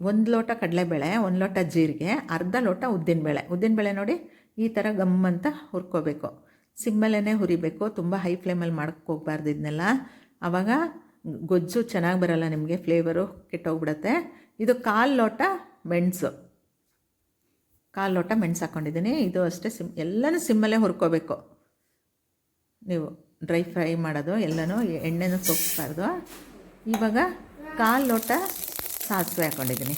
S1: ಒಂದು ಲೋಟ ಕಡಲೆಬೇಳೆ, ಒಂದು ಲೋಟ ಜೀರಿಗೆ, ಅರ್ಧ ಲೋಟ ಉದ್ದಿನ ಬೇಳೆ. ಉದ್ದಿನ ಬೇಳೆ ನೋಡಿ ಈ ಥರ ಗಮ್ಮಂತ ಹುರ್ಕೋಬೇಕು. ಸಿಮ್ಮಲ್ಲೇ ಹುರಿಬೇಕು. ತುಂಬ ಹೈ ಫ್ಲೇಮಲ್ಲಿ ಮಾಡಕ್ಕೆ ಹೋಗ್ಬಾರ್ದು ಇದನ್ನೆಲ್ಲ. ಆವಾಗ ಗೊಜ್ಜು ಚೆನ್ನಾಗಿ ಬರಲ್ಲ ನಿಮಗೆ, ಫ್ಲೇವರು ಕೆಟ್ಟೋಗ್ಬಿಡತ್ತೆ. ಇದು ಕಾಲು ಲೋಟ ಮೆಣಸು. ಕಾಲು ಲೋಟ ಮೆಣಸು ಹಾಕ್ಕೊಂಡಿದ್ದೀನಿ ಇದು ಅಷ್ಟೇ ಸಿಮ್, ಎಲ್ಲನೂ ಸಿಮ್ಮಲ್ಲೇ ಹುರ್ಕೋಬೇಕು. ನೀವು ಡ್ರೈ ಫ್ರೈ ಮಾಡೋದು, ಎಲ್ಲನೂ ಎಣ್ಣೆನೂ ಸೋಕ್ಬಾರ್ದು ಇವಾಗ ಕಾಲು ಲೋಟ ಸಾಸಿವೆ ಹಾಕ್ಕೊಂಡಿದ್ದೀನಿ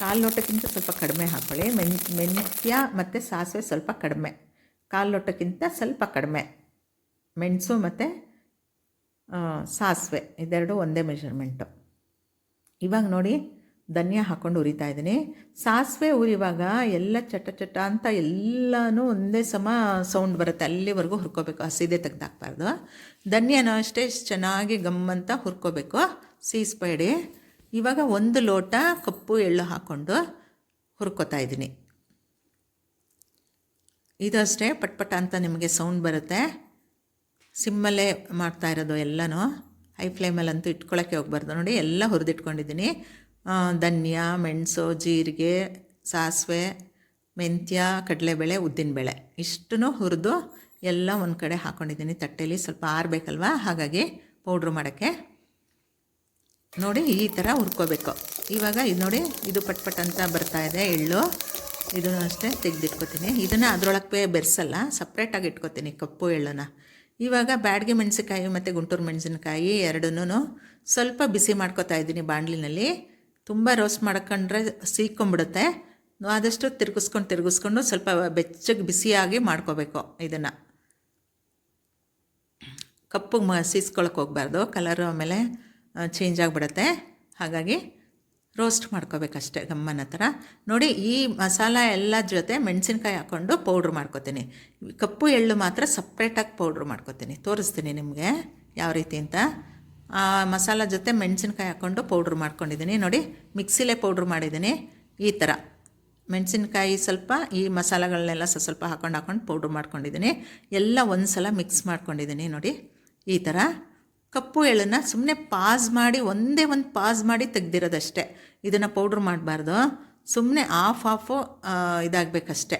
S1: ಕಾಲು ಲೋಟಕ್ಕಿಂತ ಸ್ವಲ್ಪ ಕಡಿಮೆ ಹಾಕ್ಕೊಳ್ಳಿ ಮೆನ್, ಮೆಂತ್ಯ ಮತ್ತು ಸಾಸಿವೆ ಸ್ವಲ್ಪ ಕಡಿಮೆ. ಕಾಲು ಲೋಟಕ್ಕಿಂತ ಸ್ವಲ್ಪ ಕಡಿಮೆ. ಮೆಣಸು ಮತ್ತು ಸಾಸಿವೆ. ಇದೆರಡು ಒಂದೇ ಮೆಷರ್ಮೆಂಟು ಇವಾಗ ನೋಡಿ ಧನಿಯಾ ಹಾಕ್ಕೊಂಡು ಉರಿತಾ ಇದ್ದೀನಿ. ಸಾಸಿವೆ ಉರಿವಾಗ ಎಲ್ಲ ಚಟ ಚಟ ಅಂತ ಎಲ್ಲನೂ ಒಂದೇ ಸಮ ಸೌಂಡ್ ಬರುತ್ತೆ. ಅಲ್ಲಿವರೆಗೂ ಹುರ್ಕೋಬೇಕು. ಹಸಿದೆ ತೆಗ್ದಾಕ್ಬಾರ್ದು. ಧನ್ಯನೂ ಅಷ್ಟೇ ಚೆನ್ನಾಗಿ ಗಮ್ಮಂತ ಹುರ್ಕೋಬೇಕು. ಸೀಸ್ಬೇಡಿ ಇವಾಗ ಒಂದು ಲೋಟ ಕಪ್ಪು ಎಳ್ಳು ಹಾಕ್ಕೊಂಡು ಹುರ್ಕೋತಾ ಇದ್ದೀನಿ. ಇದಷ್ಟೇ ಪಟ್ಪಟ ಅಂತ ನಿಮಗೆ ಸೌಂಡ್ ಬರುತ್ತೆ. ಸಿಮ್ಮಲ್ಲೇ ಮಾಡ್ತಾ ಇರೋದು ಎಲ್ಲನೂ. ಹೈ ಫ್ಲೇಮಲ್ಲಂತೂ ಇಟ್ಕೊಳ್ಳೋಕ್ಕೆ ಹೋಗ್ಬಾರ್ದು. ನೋಡಿ, ಎಲ್ಲ ಹುರಿದಿಟ್ಕೊಂಡಿದ್ದೀನಿ. ಧನ್ಯ, ಮೆಣಸು, ಜೀರಿಗೆ, ಸಾಸಿವೆ, ಮೆಂತ್ಯ, ಕಡಲೆಬೇಳೆ, ಉದ್ದಿನಬೇಳೆ. ಇಷ್ಟನ್ನು ಹುರಿದು ಎಲ್ಲ ಒಂದು ಕಡೆ ಹಾಕ್ಕೊಂಡಿದ್ದೀನಿ ತಟ್ಟೆಯಲ್ಲಿ ಸ್ವಲ್ಪ ಆರಬೇಕಲ್ವ? ಹಾಗಾಗಿ ಪೌಡ್ರ್ ಮಾಡೋಕ್ಕೆ. ನೋಡಿ, ಈ ಥರ ಹುರ್ಕೋಬೇಕು. ಇವಾಗ ಇದು ನೋಡಿ, ಇದು ಪಟ್ ಪಟ್ ಅಂತ ಬರ್ತಾ ಇದೆ, ಎಳ್ಳು. ಇದನ್ನು ಅಷ್ಟೇ ತೆಗೆದಿಟ್ಕೋತೀನಿ. ಇದನ್ನು ಅದರೊಳಗೆ ಬೆರೆಸಲ್ಲ ಸಪ್ರೇಟಾಗಿ ಇಟ್ಕೋತೀನಿ ಕಪ್ಪು ಎಳ್ಳನ್ನು. ಇವಾಗ ಬ್ಯಾಡ್ಗೆ ಮೆಣಸಿನಕಾಯಿ ಮತ್ತು ಗುಂಟೂರು ಮೆಣಸಿನಕಾಯಿ ಎರಡನ್ನೂ ಸ್ವಲ್ಪ ಬಿಸಿ ಮಾಡ್ಕೋತಾ ಇದ್ದೀನಿ ಬಾಣಲಿನಲ್ಲಿ. ತುಂಬ ರೋಸ್ಟ್ ಮಾಡ್ಕೊಂಡ್ರೆ ಸೀಕೊಂಬಿಡುತ್ತೆ ಆದಷ್ಟು ತಿರುಗಿಸ್ಕೊಂಡು ತಿರುಗಿಸ್ಕೊಂಡು ಸ್ವಲ್ಪ ಬೆಚ್ಚಗೆ ಬಿಸಿಯಾಗಿ ಮಾಡ್ಕೋಬೇಕು ಇದನ್ನು. ಕಪ್ಪು ಮ ಸೀಸ್ಕೊಳಕ್ಕೆ ಹೋಗ್ಬಾರ್ದು. ಕಲರು ಆಮೇಲೆ ಚೇಂಜ್ ಆಗಿಬಿಡುತ್ತೆ. ಹಾಗಾಗಿ ರೋಸ್ಟ್ ಮಾಡ್ಕೋಬೇಕಷ್ಟೆ ಗಮ್ಮನ ಥರ. ನೋಡಿ, ಈ ಮಸಾಲ ಎಲ್ಲ ಜೊತೆ ಮೆಣಸಿನ್ಕಾಯಿ ಹಾಕ್ಕೊಂಡು ಪೌಡ್ರ್ ಮಾಡ್ಕೋತೀನಿ. ಕಪ್ಪು ಎಳ್ಳು ಮಾತ್ರ ಸಪ್ರೇಟಾಗಿ ಪೌಡ್ರ್ ಮಾಡ್ಕೋತೀನಿ. ತೋರಿಸ್ತೀನಿ ನಿಮಗೆ ಯಾವ ರೀತಿ ಅಂತ. ಆ ಮಸಾಲ ಜೊತೆ ಮೆಣಸಿನ್ಕಾಯಿ ಹಾಕ್ಕೊಂಡು ಪೌಡ್ರ್ ಮಾಡ್ಕೊಂಡಿದ್ದೀನಿ. ನೋಡಿ, ಮಿಕ್ಸಿಲೇ ಪೌಡ್ರ್ ಮಾಡಿದ್ದೀನಿ. ಈ ಥರ ಮೆಣಸಿನ್ಕಾಯಿ ಸ್ವಲ್ಪ, ಈ ಮಸಾಲೆಗಳನ್ನೆಲ್ಲ ಸ್ವಲ್ಪ ಸ್ವಲ್ಪ ಹಾಕೊಂಡು ಪೌಡ್ರ್ ಮಾಡ್ಕೊಂಡಿದ್ದೀನಿ. ಎಲ್ಲ ಒಂದು ಸಲ ಮಿಕ್ಸ್ ಮಾಡ್ಕೊಂಡಿದ್ದೀನಿ. ನೋಡಿ, ಈ ಥರ ಕಪ್ಪು ಎಳ್ಳನ್ನ ಸುಮ್ಮನೆ ಪಾಸ್ ಮಾಡಿ, ಒಂದೇ ಒಂದು ಪಾಸ್ ಮಾಡಿ ತೆಗ್ದಿರೋದಷ್ಟೇ. ಇದನ್ನು ಪೌಡ್ರ್ ಮಾಡಬಾರ್ದು. ಸುಮ್ಮನೆ ಆಫ್ ಆಫು ಇದಾಗಬೇಕಷ್ಟೆ.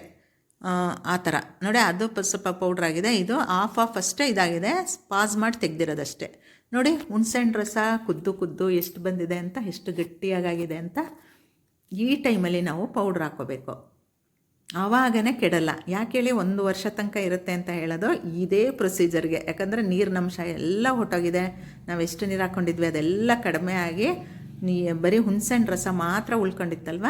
S1: ಆ ಥರ ನೋಡಿ, ಅದು ಸ್ವಲ್ಪ ಪೌಡ್ರ್ ಆಗಿದೆ. ಇದು ಆಫ್ ಆಫ್ ಅಷ್ಟೇ ಇದಾಗಿದೆ. ಪಾಸ್ ಮಾಡಿ ತೆಗ್ದಿರೋದಷ್ಟೇ. ನೋಡಿ, ಹುಣ್ಸೆಹಣ್ಣು ರಸ ಕುದ್ದು ಕುದ್ದು ಎಷ್ಟು ಬಂದಿದೆ ಅಂತ, ಎಷ್ಟು ಗಟ್ಟಿಯಾಗಿದೆ ಅಂತ ಈ ಟೈಮಲ್ಲಿ ನಾವು ಪೌಡ್ರ್ ಹಾಕೋಬೇಕು. ಆವಾಗನೇ ಕೆಡಲ್ಲ. ಹೇಳಿ ಒಂದು ವರ್ಷ ತನಕ ಇರುತ್ತೆ ಅಂತ ಹೇಳೋದು ಇದೇ ಪ್ರೊಸೀಜರ್ಗೆ. ಯಾಕಂದರೆ ನೀರಿನಂಶ ಎಲ್ಲ ಹೊಟ್ಟೋಗಿದೆ. ನಾವು ಎಷ್ಟು ನೀರು ಹಾಕ್ಕೊಂಡಿದ್ವಿ ಅದೆಲ್ಲ ಕಡಿಮೆ ಆಗಿ ನೀ ಬರೀ ಹುಣ್ಸೆಹಣ್ಣು ರಸ ಮಾತ್ರ ಉಳ್ಕೊಂಡಿತ್ತಲ್ವ?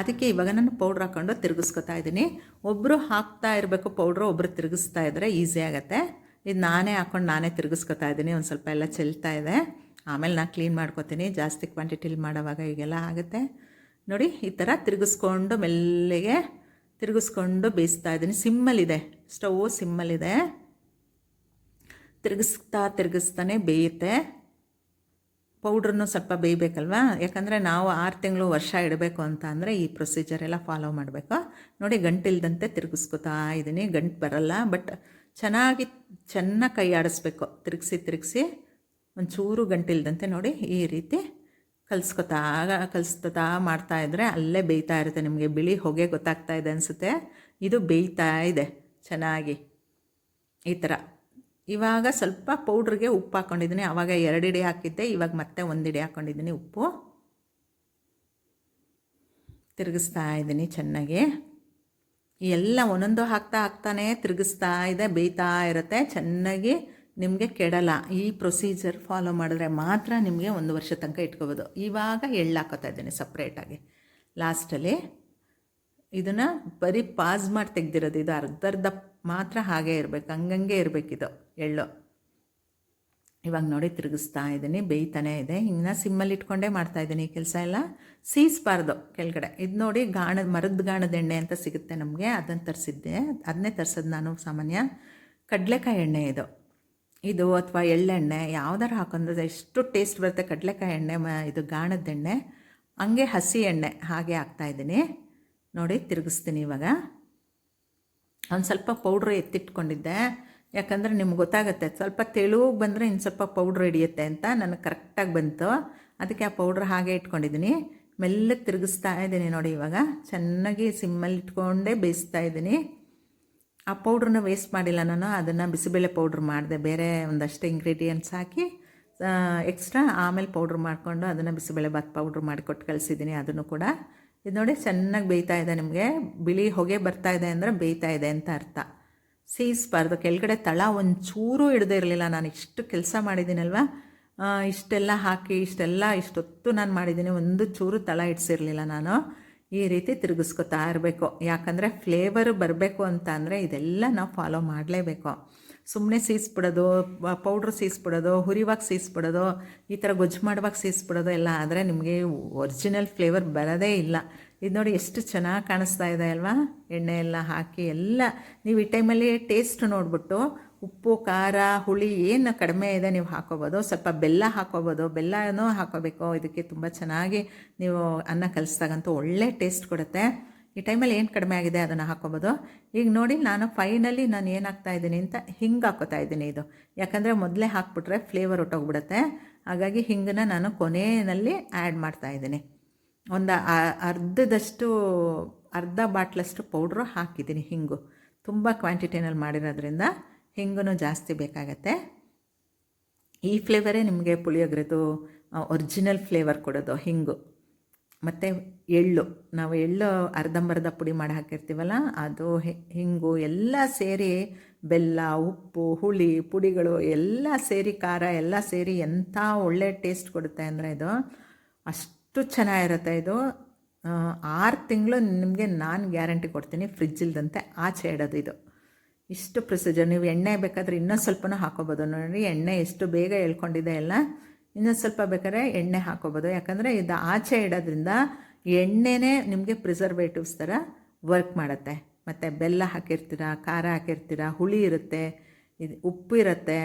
S1: ಅದಕ್ಕೆ ಇವಾಗ ನಾನು ಪೌಡ್ರ್ ಹಾಕ್ಕೊಂಡು ತಿರುಗಿಸ್ಕೊತಾ ಇದ್ದೀನಿ. ಒಬ್ಬರು ಹಾಕ್ತಾ ಇರಬೇಕು ಪೌಡ್ರು ಒಬ್ಬರು ತಿರುಗಿಸ್ತಾ ಇದ್ದರೆ ಈಸಿ ಆಗುತ್ತೆ. ಇದು ನಾನೇ ಹಾಕ್ಕೊಂಡು ನಾನೇ ತಿರುಗಿಸ್ಕೊತಾ ಇದ್ದೀನಿ, ಒಂದು ಸ್ವಲ್ಪ ಎಲ್ಲ ಚೆಲ್ತಾ ಇದೆ. ಆಮೇಲೆ ನಾನು ಕ್ಲೀನ್ ಮಾಡ್ಕೊತೀನಿ, ಜಾಸ್ತಿ ಕ್ವಾಂಟಿಟಿಲಿ ಮಾಡೋವಾಗ ಈಗೆಲ್ಲ ಆಗುತ್ತೆ. ನೋಡಿ, ಈ ಥರ ತಿರುಗಿಸ್ಕೊಂಡು ಮೆಲ್ಲಿಗೆ ತಿರುಗಿಸ್ಕೊಂಡು ಬೇಯಿಸ್ತಾ ಇದ್ದೀನಿ. ಸಿಮ್ಮಲ್ಲಿದೆ ಸ್ಟವ್ ಸಿಮ್ಮಲ್ಲಿದೆ. ತಿರುಗಿಸ್ತಾ ತಿರುಗಿಸ್ತಾನೆ ಬೇಯುತ್ತೆ. ಪೌಡ್ರನ್ನು ಸ್ವಲ್ಪ ಬೇಯಬೇಕಲ್ವಾ? ಯಾಕಂದರೆ ನಾವು ಆರು ತಿಂಗಳು ವರ್ಷ ಇಡಬೇಕು ಅಂತ ಅಂದರೆ ಈ ಪ್ರೊಸೀಜರ್ ಎಲ್ಲ ಫಾಲೋ ಮಾಡಬೇಕು. ನೋಡಿ, ಗಂಟಿಲ್ದಂತೆ ತಿರುಗಿಸ್ಕೊತಾ ಇದ್ದೀನಿ. ಗಂಟು ಬರಲ್ಲ ಬಟ್ ಚೆನ್ನಾಗಿ ಚೆನ್ನಾಗಿ ಕೈ ಆಡಿಸ್ಬೇಕು ತಿರುಗಿಸಿ ತಿರುಗಿಸಿ ಒಂಚೂರು ಗಂಟಿಲ್ದಂತೆ ನೋಡಿ ಈ ರೀತಿ ಕಲಿಸ್ಕೊತಾ ಕಲಿಸ್ಕೊತಾ ಮಾಡ್ತಾ ಇದ್ದರೆ ಅಲ್ಲೇ ಬೇಯ್ತಾ ಇರುತ್ತೆ. ನಿಮಗೆ ಬಿಳಿ ಹೊಗೆ ಗೊತ್ತಾಗ್ತಾ ಇದೆ ಅನಿಸುತ್ತೆ. ಇದು ಬೇಯ್ತಾ ಇದೆ ಚೆನ್ನಾಗಿ. ಈ ಥರ. ಇವಾಗ ಸ್ವಲ್ಪ ಪೌಡ್ರಿಗೆ ಉಪ್ಪು ಹಾಕ್ಕೊಂಡಿದ್ದೀನಿ ಆವಾಗ ಎರಡಿಡಿ ಹಾಕಿದ್ದೆ. ಇವಾಗ ಮತ್ತೆ ಒಂದು ಇಡಿ ಹಾಕ್ಕೊಂಡಿದ್ದೀನಿ ಉಪ್ಪು. ತಿರುಗಿಸ್ತಾ ಇದ್ದೀನಿ ಚೆನ್ನಾಗಿ. ಎಲ್ಲ ಒಂದೊಂದು ಹಾಕ್ತಾ ಹಾಕ್ತಾನೆ ತಿರುಗಿಸ್ತಾ ಇದೆ, ಬೇಯ್ತಾ ಇರುತ್ತೆ. ಚೆನ್ನಾಗಿ ನಿಮಗೆ ಕೆಡಲ್ಲ. ಈ ಪ್ರೊಸೀಜರ್ ಫಾಲೋ ಮಾಡಿದ್ರೆ ಮಾತ್ರ ನಿಮಗೆ ಒಂದು ವರ್ಷ ತನಕ ಇಟ್ಕೋಬೋದು. ಇವಾಗ ಎಳ್ಳು ಹಾಕೋತಾ ಇದ್ದೀನಿ ಸಪ್ರೇಟಾಗಿ ಲಾಸ್ಟಲ್ಲಿ ಇದನ್ನು ಬರೀ ಪಾಸ್ ಮಾಡಿ ತೆಗ್ದಿರೋದು ಇದು. ಅರ್ಧರ್ಧ ಅರ್ಧ ಮಾತ್ರ ಹಾಗೆ ಇರಬೇಕು. ಹಂಗಂಗೆ ಇರಬೇಕಿದು ಎಳ್ಳು. ಇವಾಗ ನೋಡಿ ತಿರುಗಿಸ್ತಾ ಇದ್ದೀನಿ, ಬೇಯ್ತಾನೆ ಇದೆ. ಇನ್ನು ಸಿಮ್ಮಲ್ಲಿ ಇಟ್ಕೊಂಡೇ ಮಾಡ್ತಾ ಇದ್ದೀನಿ ಈ ಕೆಲಸ ಎಲ್ಲ. ಸೀಸ್ಬಾರ್ದು ಕೆಳಗಡೆ. ಇದು ನೋಡಿ ಗಾಣದ, ಮರದ ಗಾಣದ ಎಣ್ಣೆ ಅಂತ ಸಿಗುತ್ತೆ ನಮಗೆ. ಅದನ್ನು ತರಿಸಿದ್ದೆ. ಅದನ್ನೇ ತರಿಸೋದು ನಾನು ಸಾಮಾನ್ಯ. ಕಡಲೆಕಾಯಿ ಎಣ್ಣೆ ಇದು. ಇದು ಅಥವಾ ಎಳ್ಳೆಣ್ಣೆ, ಯಾವ್ದಾರು ಹಾಕೊಂಡ್ರೆ ಎಷ್ಟು ಟೇಸ್ಟ್ ಬರುತ್ತೆ ಕಡಲೆಕಾಯಿ ಎಣ್ಣೆ ಮ, ಇದು ಗಾಣದ ಎಣ್ಣೆ. ಹಂಗೆ ಹಸಿ ಎಣ್ಣೆ ಹಾಗೆ ಹಾಕ್ತಾಯಿದ್ದೀನಿ ನೋಡಿ ತಿರುಗಿಸ್ತೀನಿ ಇವಾಗ. ಒಂದು ಸ್ವಲ್ಪ ಪೌಡ್ರ್ ಎತ್ತಿಟ್ಕೊಂಡಿದ್ದೆ. ಯಾಕಂದರೆ ನಿಮ್ಗೆ ಗೊತ್ತಾಗುತ್ತೆ, ಸ್ವಲ್ಪ ತೆಳುಗೆ ಬಂದರೆ ಇನ್ನು ಸ್ವಲ್ಪ ಪೌಡ್ರ್ ಹಿಡಿಯುತ್ತೆ ಅಂತ ನನಗೆ ಕರೆಕ್ಟಾಗಿ ಬಂತು. ಅದಕ್ಕೆ ಆ ಪೌಡ್ರ್ ಹಾಗೆ ಇಟ್ಕೊಂಡಿದ್ದೀನಿ. ಮೆಲ್ಲಗೆ ತಿರುಗಿಸ್ತಾ ಇದ್ದೀನಿ ನೋಡಿ ಇವಾಗ. ಚೆನ್ನಾಗಿ ಸಿಮ್ಮಲ್ಲಿ ಇಟ್ಕೊಂಡೇ ಬೇಯಿಸ್ತಾ ಇದ್ದೀನಿ. ಆ ಪೌಡ್ರನ್ನ ವೇಸ್ಟ್ ಮಾಡಿಲ್ಲ ನಾನು, ಅದನ್ನು ಬಿಸಿಬೇಳೆ ಪೌಡ್ರ್ ಮಾಡಿದೆ. ಬೇರೆ ಒಂದಷ್ಟು ಇಂಗ್ರೀಡಿಯೆಂಟ್ಸ್ ಹಾಕಿ ಎಕ್ಸ್ಟ್ರಾ ಆಮೇಲೆ ಪೌಡ್ರ್ ಮಾಡಿಕೊಂಡು ಅದನ್ನು ಬಿಸಿಬೇಳೆ ಬಾತ್ ಪೌಡ್ರ್ ಮಾಡಿಕೊಟ್ಟು ಕಳಿಸಿದ್ದೀನಿ ಅದನ್ನು ಕೂಡ. ಇದು ನೋಡಿ ಚೆನ್ನಾಗಿ ಬೇಯ್ತಾ ಇದೆ ನಿಮಗೆ. ಬಿಳಿ ಹೊಗೆ ಬರ್ತಾ ಇದೆ ಅಂದರೆ ಬೇಯ್ತಾ ಇದೆ ಅಂತ ಅರ್ಥ. ಸೀಸ್ಬಾರ್ದು ಕೆಳಗಡೆ ತಳ ಒಂಚೂರು ಹಿಡ್ದೇ ಇರಲಿಲ್ಲ. ನಾನು ಇಷ್ಟು ಕೆಲಸ ಮಾಡಿದ್ದೀನಲ್ವಾ? ಇಷ್ಟೆಲ್ಲ ಹಾಕಿ, ಇಷ್ಟೆಲ್ಲ ಇಷ್ಟೊತ್ತು ನಾನು ಮಾಡಿದ್ದೀನಿ. ಒಂದು ಚೂರು ತಳ ಇಡ್ಸಿರಲಿಲ್ಲ ನಾನು. ಈ ರೀತಿ ತಿರುಗಿಸ್ಕೊತಾ ಇರಬೇಕು. ಯಾಕಂದರೆ ಫ್ಲೇವರ್ ಬರಬೇಕು ಅಂತ ಅಂದರೆ ಇದೆಲ್ಲ ನಾವು ಫಾಲೋ ಮಾಡಲೇಬೇಕು. ಸುಮ್ಮನೆ ಸೀಸ್ಬಿಡೋದು ಪೌಡ್ರ್ ಸೀಸ್ಬಿಡೋದು ಹುರಿವಾಗ ಸೀಸ್ಬಿಡೋದು ಈ ಥರ ಗೊಜ್ಜು ಮಾಡುವಾಗ ಸೀಸ್ಬಿಡೋದು ಎಲ್ಲ ಆದರೆ ನಿಮಗೆ ಒರಿಜಿನಲ್ ಫ್ಲೇವರ್ ಬರೋದೇ ಇಲ್ಲ. ಇದು ನೋಡಿ ಎಷ್ಟು ಚೆನ್ನಾಗಿ ಕಾಣಿಸ್ತಾ ಇದೆ ಅಲ್ವಾ? ಎಣ್ಣೆ ಎಲ್ಲ ಹಾಕಿ ಎಲ್ಲ ನೀವು ಈ ಟೈಮಲ್ಲಿ ಟೇಸ್ಟ್ ನೋಡಿಬಿಟ್ಟು ಉಪ್ಪು, ಖಾರ, ಹುಳಿ ಏನು ಕಡಿಮೆ ಇದೆ ನೀವು ಹಾಕೋಬೋದು. ಸ್ವಲ್ಪ ಬೆಲ್ಲ ಹಾಕೋಬೋದು. ಬೆಲ್ಲನೂ ಹಾಕೋಬೇಕು. ಇದಕ್ಕೆ ತುಂಬ ಚೆನ್ನಾಗಿ ನೀವು ಅನ್ನ ಕಲಿಸ್ದಾಗಂತೂ ಒಳ್ಳೆ ಟೇಸ್ಟ್ ಕೊಡುತ್ತೆ. ಈ ಟೈಮಲ್ಲಿ ಏನು ಕಡಿಮೆ ಆಗಿದೆ ಅದನ್ನು ಹಾಕೋಬೋದು. ಈಗ ನೋಡಿ ನಾನು ಫೈನಲಿ ನಾನು ಏನು ಹಾಕ್ತಾ ಇದ್ದೀನಿ ಅಂತ ಹಿಂಗೆ ಹಾಕೋತಾ ಇದ್ದೀನಿ ಇದು. ಯಾಕಂದರೆ ಮೊದಲೇ ಹಾಕ್ಬಿಟ್ರೆ ಫ್ಲೇವರ್ ಹೊಟ್ಟೋಗ್ಬಿಡುತ್ತೆ ಹಾಗಾಗಿ ಹಿಂಗನ್ನ ನಾನು ಕೊನೆಯಲ್ಲಿ ಆ್ಯಡ್ ಮಾಡ್ತಾ ಇದ್ದೀನಿ. ಒಂದು ಅರ್ಧದಷ್ಟು, ಅರ್ಧ ಬಾಟ್ಲಷ್ಟು ಪೌಡ್ರು ಹಾಕಿದ್ದೀನಿ ಹಿಂಗು. ತುಂಬ ಕ್ವಾಂಟಿಟಿನಲ್ಲಿ ಮಾಡಿರೋದ್ರಿಂದ ಹಿಂಗೂ ಜಾಸ್ತಿ ಬೇಕಾಗತ್ತೆ. ಈ ಫ್ಲೇವರೇ ನಿಮಗೆ ಪುಳಿಯೋಗರೆದು ಒರಿಜಿನಲ್ ಫ್ಲೇವರ್ ಕೊಡೋದು ಹಿಂಗು. ಮತ್ತು ಎಳ್ಳು, ನಾವು ಎಳ್ಳು ಅರ್ಧಂಬರ್ಧ ಪುಡಿ ಮಾಡಿ ಹಾಕಿರ್ತೀವಲ್ಲ, ಅದು ಹಿಂಗು ಎಲ್ಲ ಸೇರಿ ಬೆಲ್ಲ, ಉಪ್ಪು, ಹುಳಿ, ಪುಡಿಗಳು ಎಲ್ಲ ಸೇರಿ ಖಾರ ಎಲ್ಲ ಸೇರಿ ಎಂಥ ಒಳ್ಳೆ ಟೇಸ್ಟ್ ಕೊಡುತ್ತೆ ಅಂದರೆ ಇದು ಅಷ್ಟು ಚೆನ್ನಾಗಿರುತ್ತೆ ಇದು. ಆರು ತಿಂಗಳು ನಿಮಗೆ ನಾನು ಗ್ಯಾರಂಟಿ ಕೊಡ್ತೀನಿ ಫ್ರಿಜ್ ಇಲ್ದಂತೆ ಆಚೆ ಇಡೋದು ಇದು. ಇಷ್ಟು ಪ್ರೊಸೀಜರ್, ನೀವು ಎಣ್ಣೆ ಬೇಕಾದರೆ ಇನ್ನೊಂದು ಸ್ವಲ್ಪನೂ ಹಾಕೋಬೋದು. ನೋಡಿ, ಎಣ್ಣೆ ಎಷ್ಟು ಬೇಗ ಎಳ್ಕೊಂಡಿದೆ ಎಲ್ಲ. ಇನ್ನೊಂದು ಸ್ವಲ್ಪ ಬೇಕಾದ್ರೆ ಎಣ್ಣೆ ಹಾಕೋಬೋದು. ಯಾಕಂದರೆ ಇದು ಆಚೆ ಇಡೋದ್ರಿಂದ ಎಣ್ಣೆನೇ ನಿಮಗೆ ಪ್ರಿಸರ್ವೇಟಿವ್ಸ್ ಥರ ವರ್ಕ್ ಮಾಡುತ್ತೆ. ಮತ್ತು ಬೆಲ್ಲ ಹಾಕಿರ್ತೀರ, ಖಾರ ಹಾಕಿರ್ತೀರ, ಹುಳಿ ಇರುತ್ತೆ, ಇದು ಉಪ್ಪು ಇರುತ್ತೆ,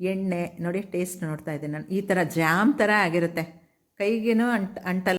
S1: ಎಣ್ಣೆ. ನೋಡಿ, ಟೇಸ್ಟ್ ನೋಡ್ತಾ ಇದ್ದೀನಿ ನಾನು. ಈ ಥರ ಜಾಮ್ ಥರ ಆಗಿರುತ್ತೆ. ಕೈಗೇನೂ ಅಂಟ್ ಅಂಟಲ್ಲ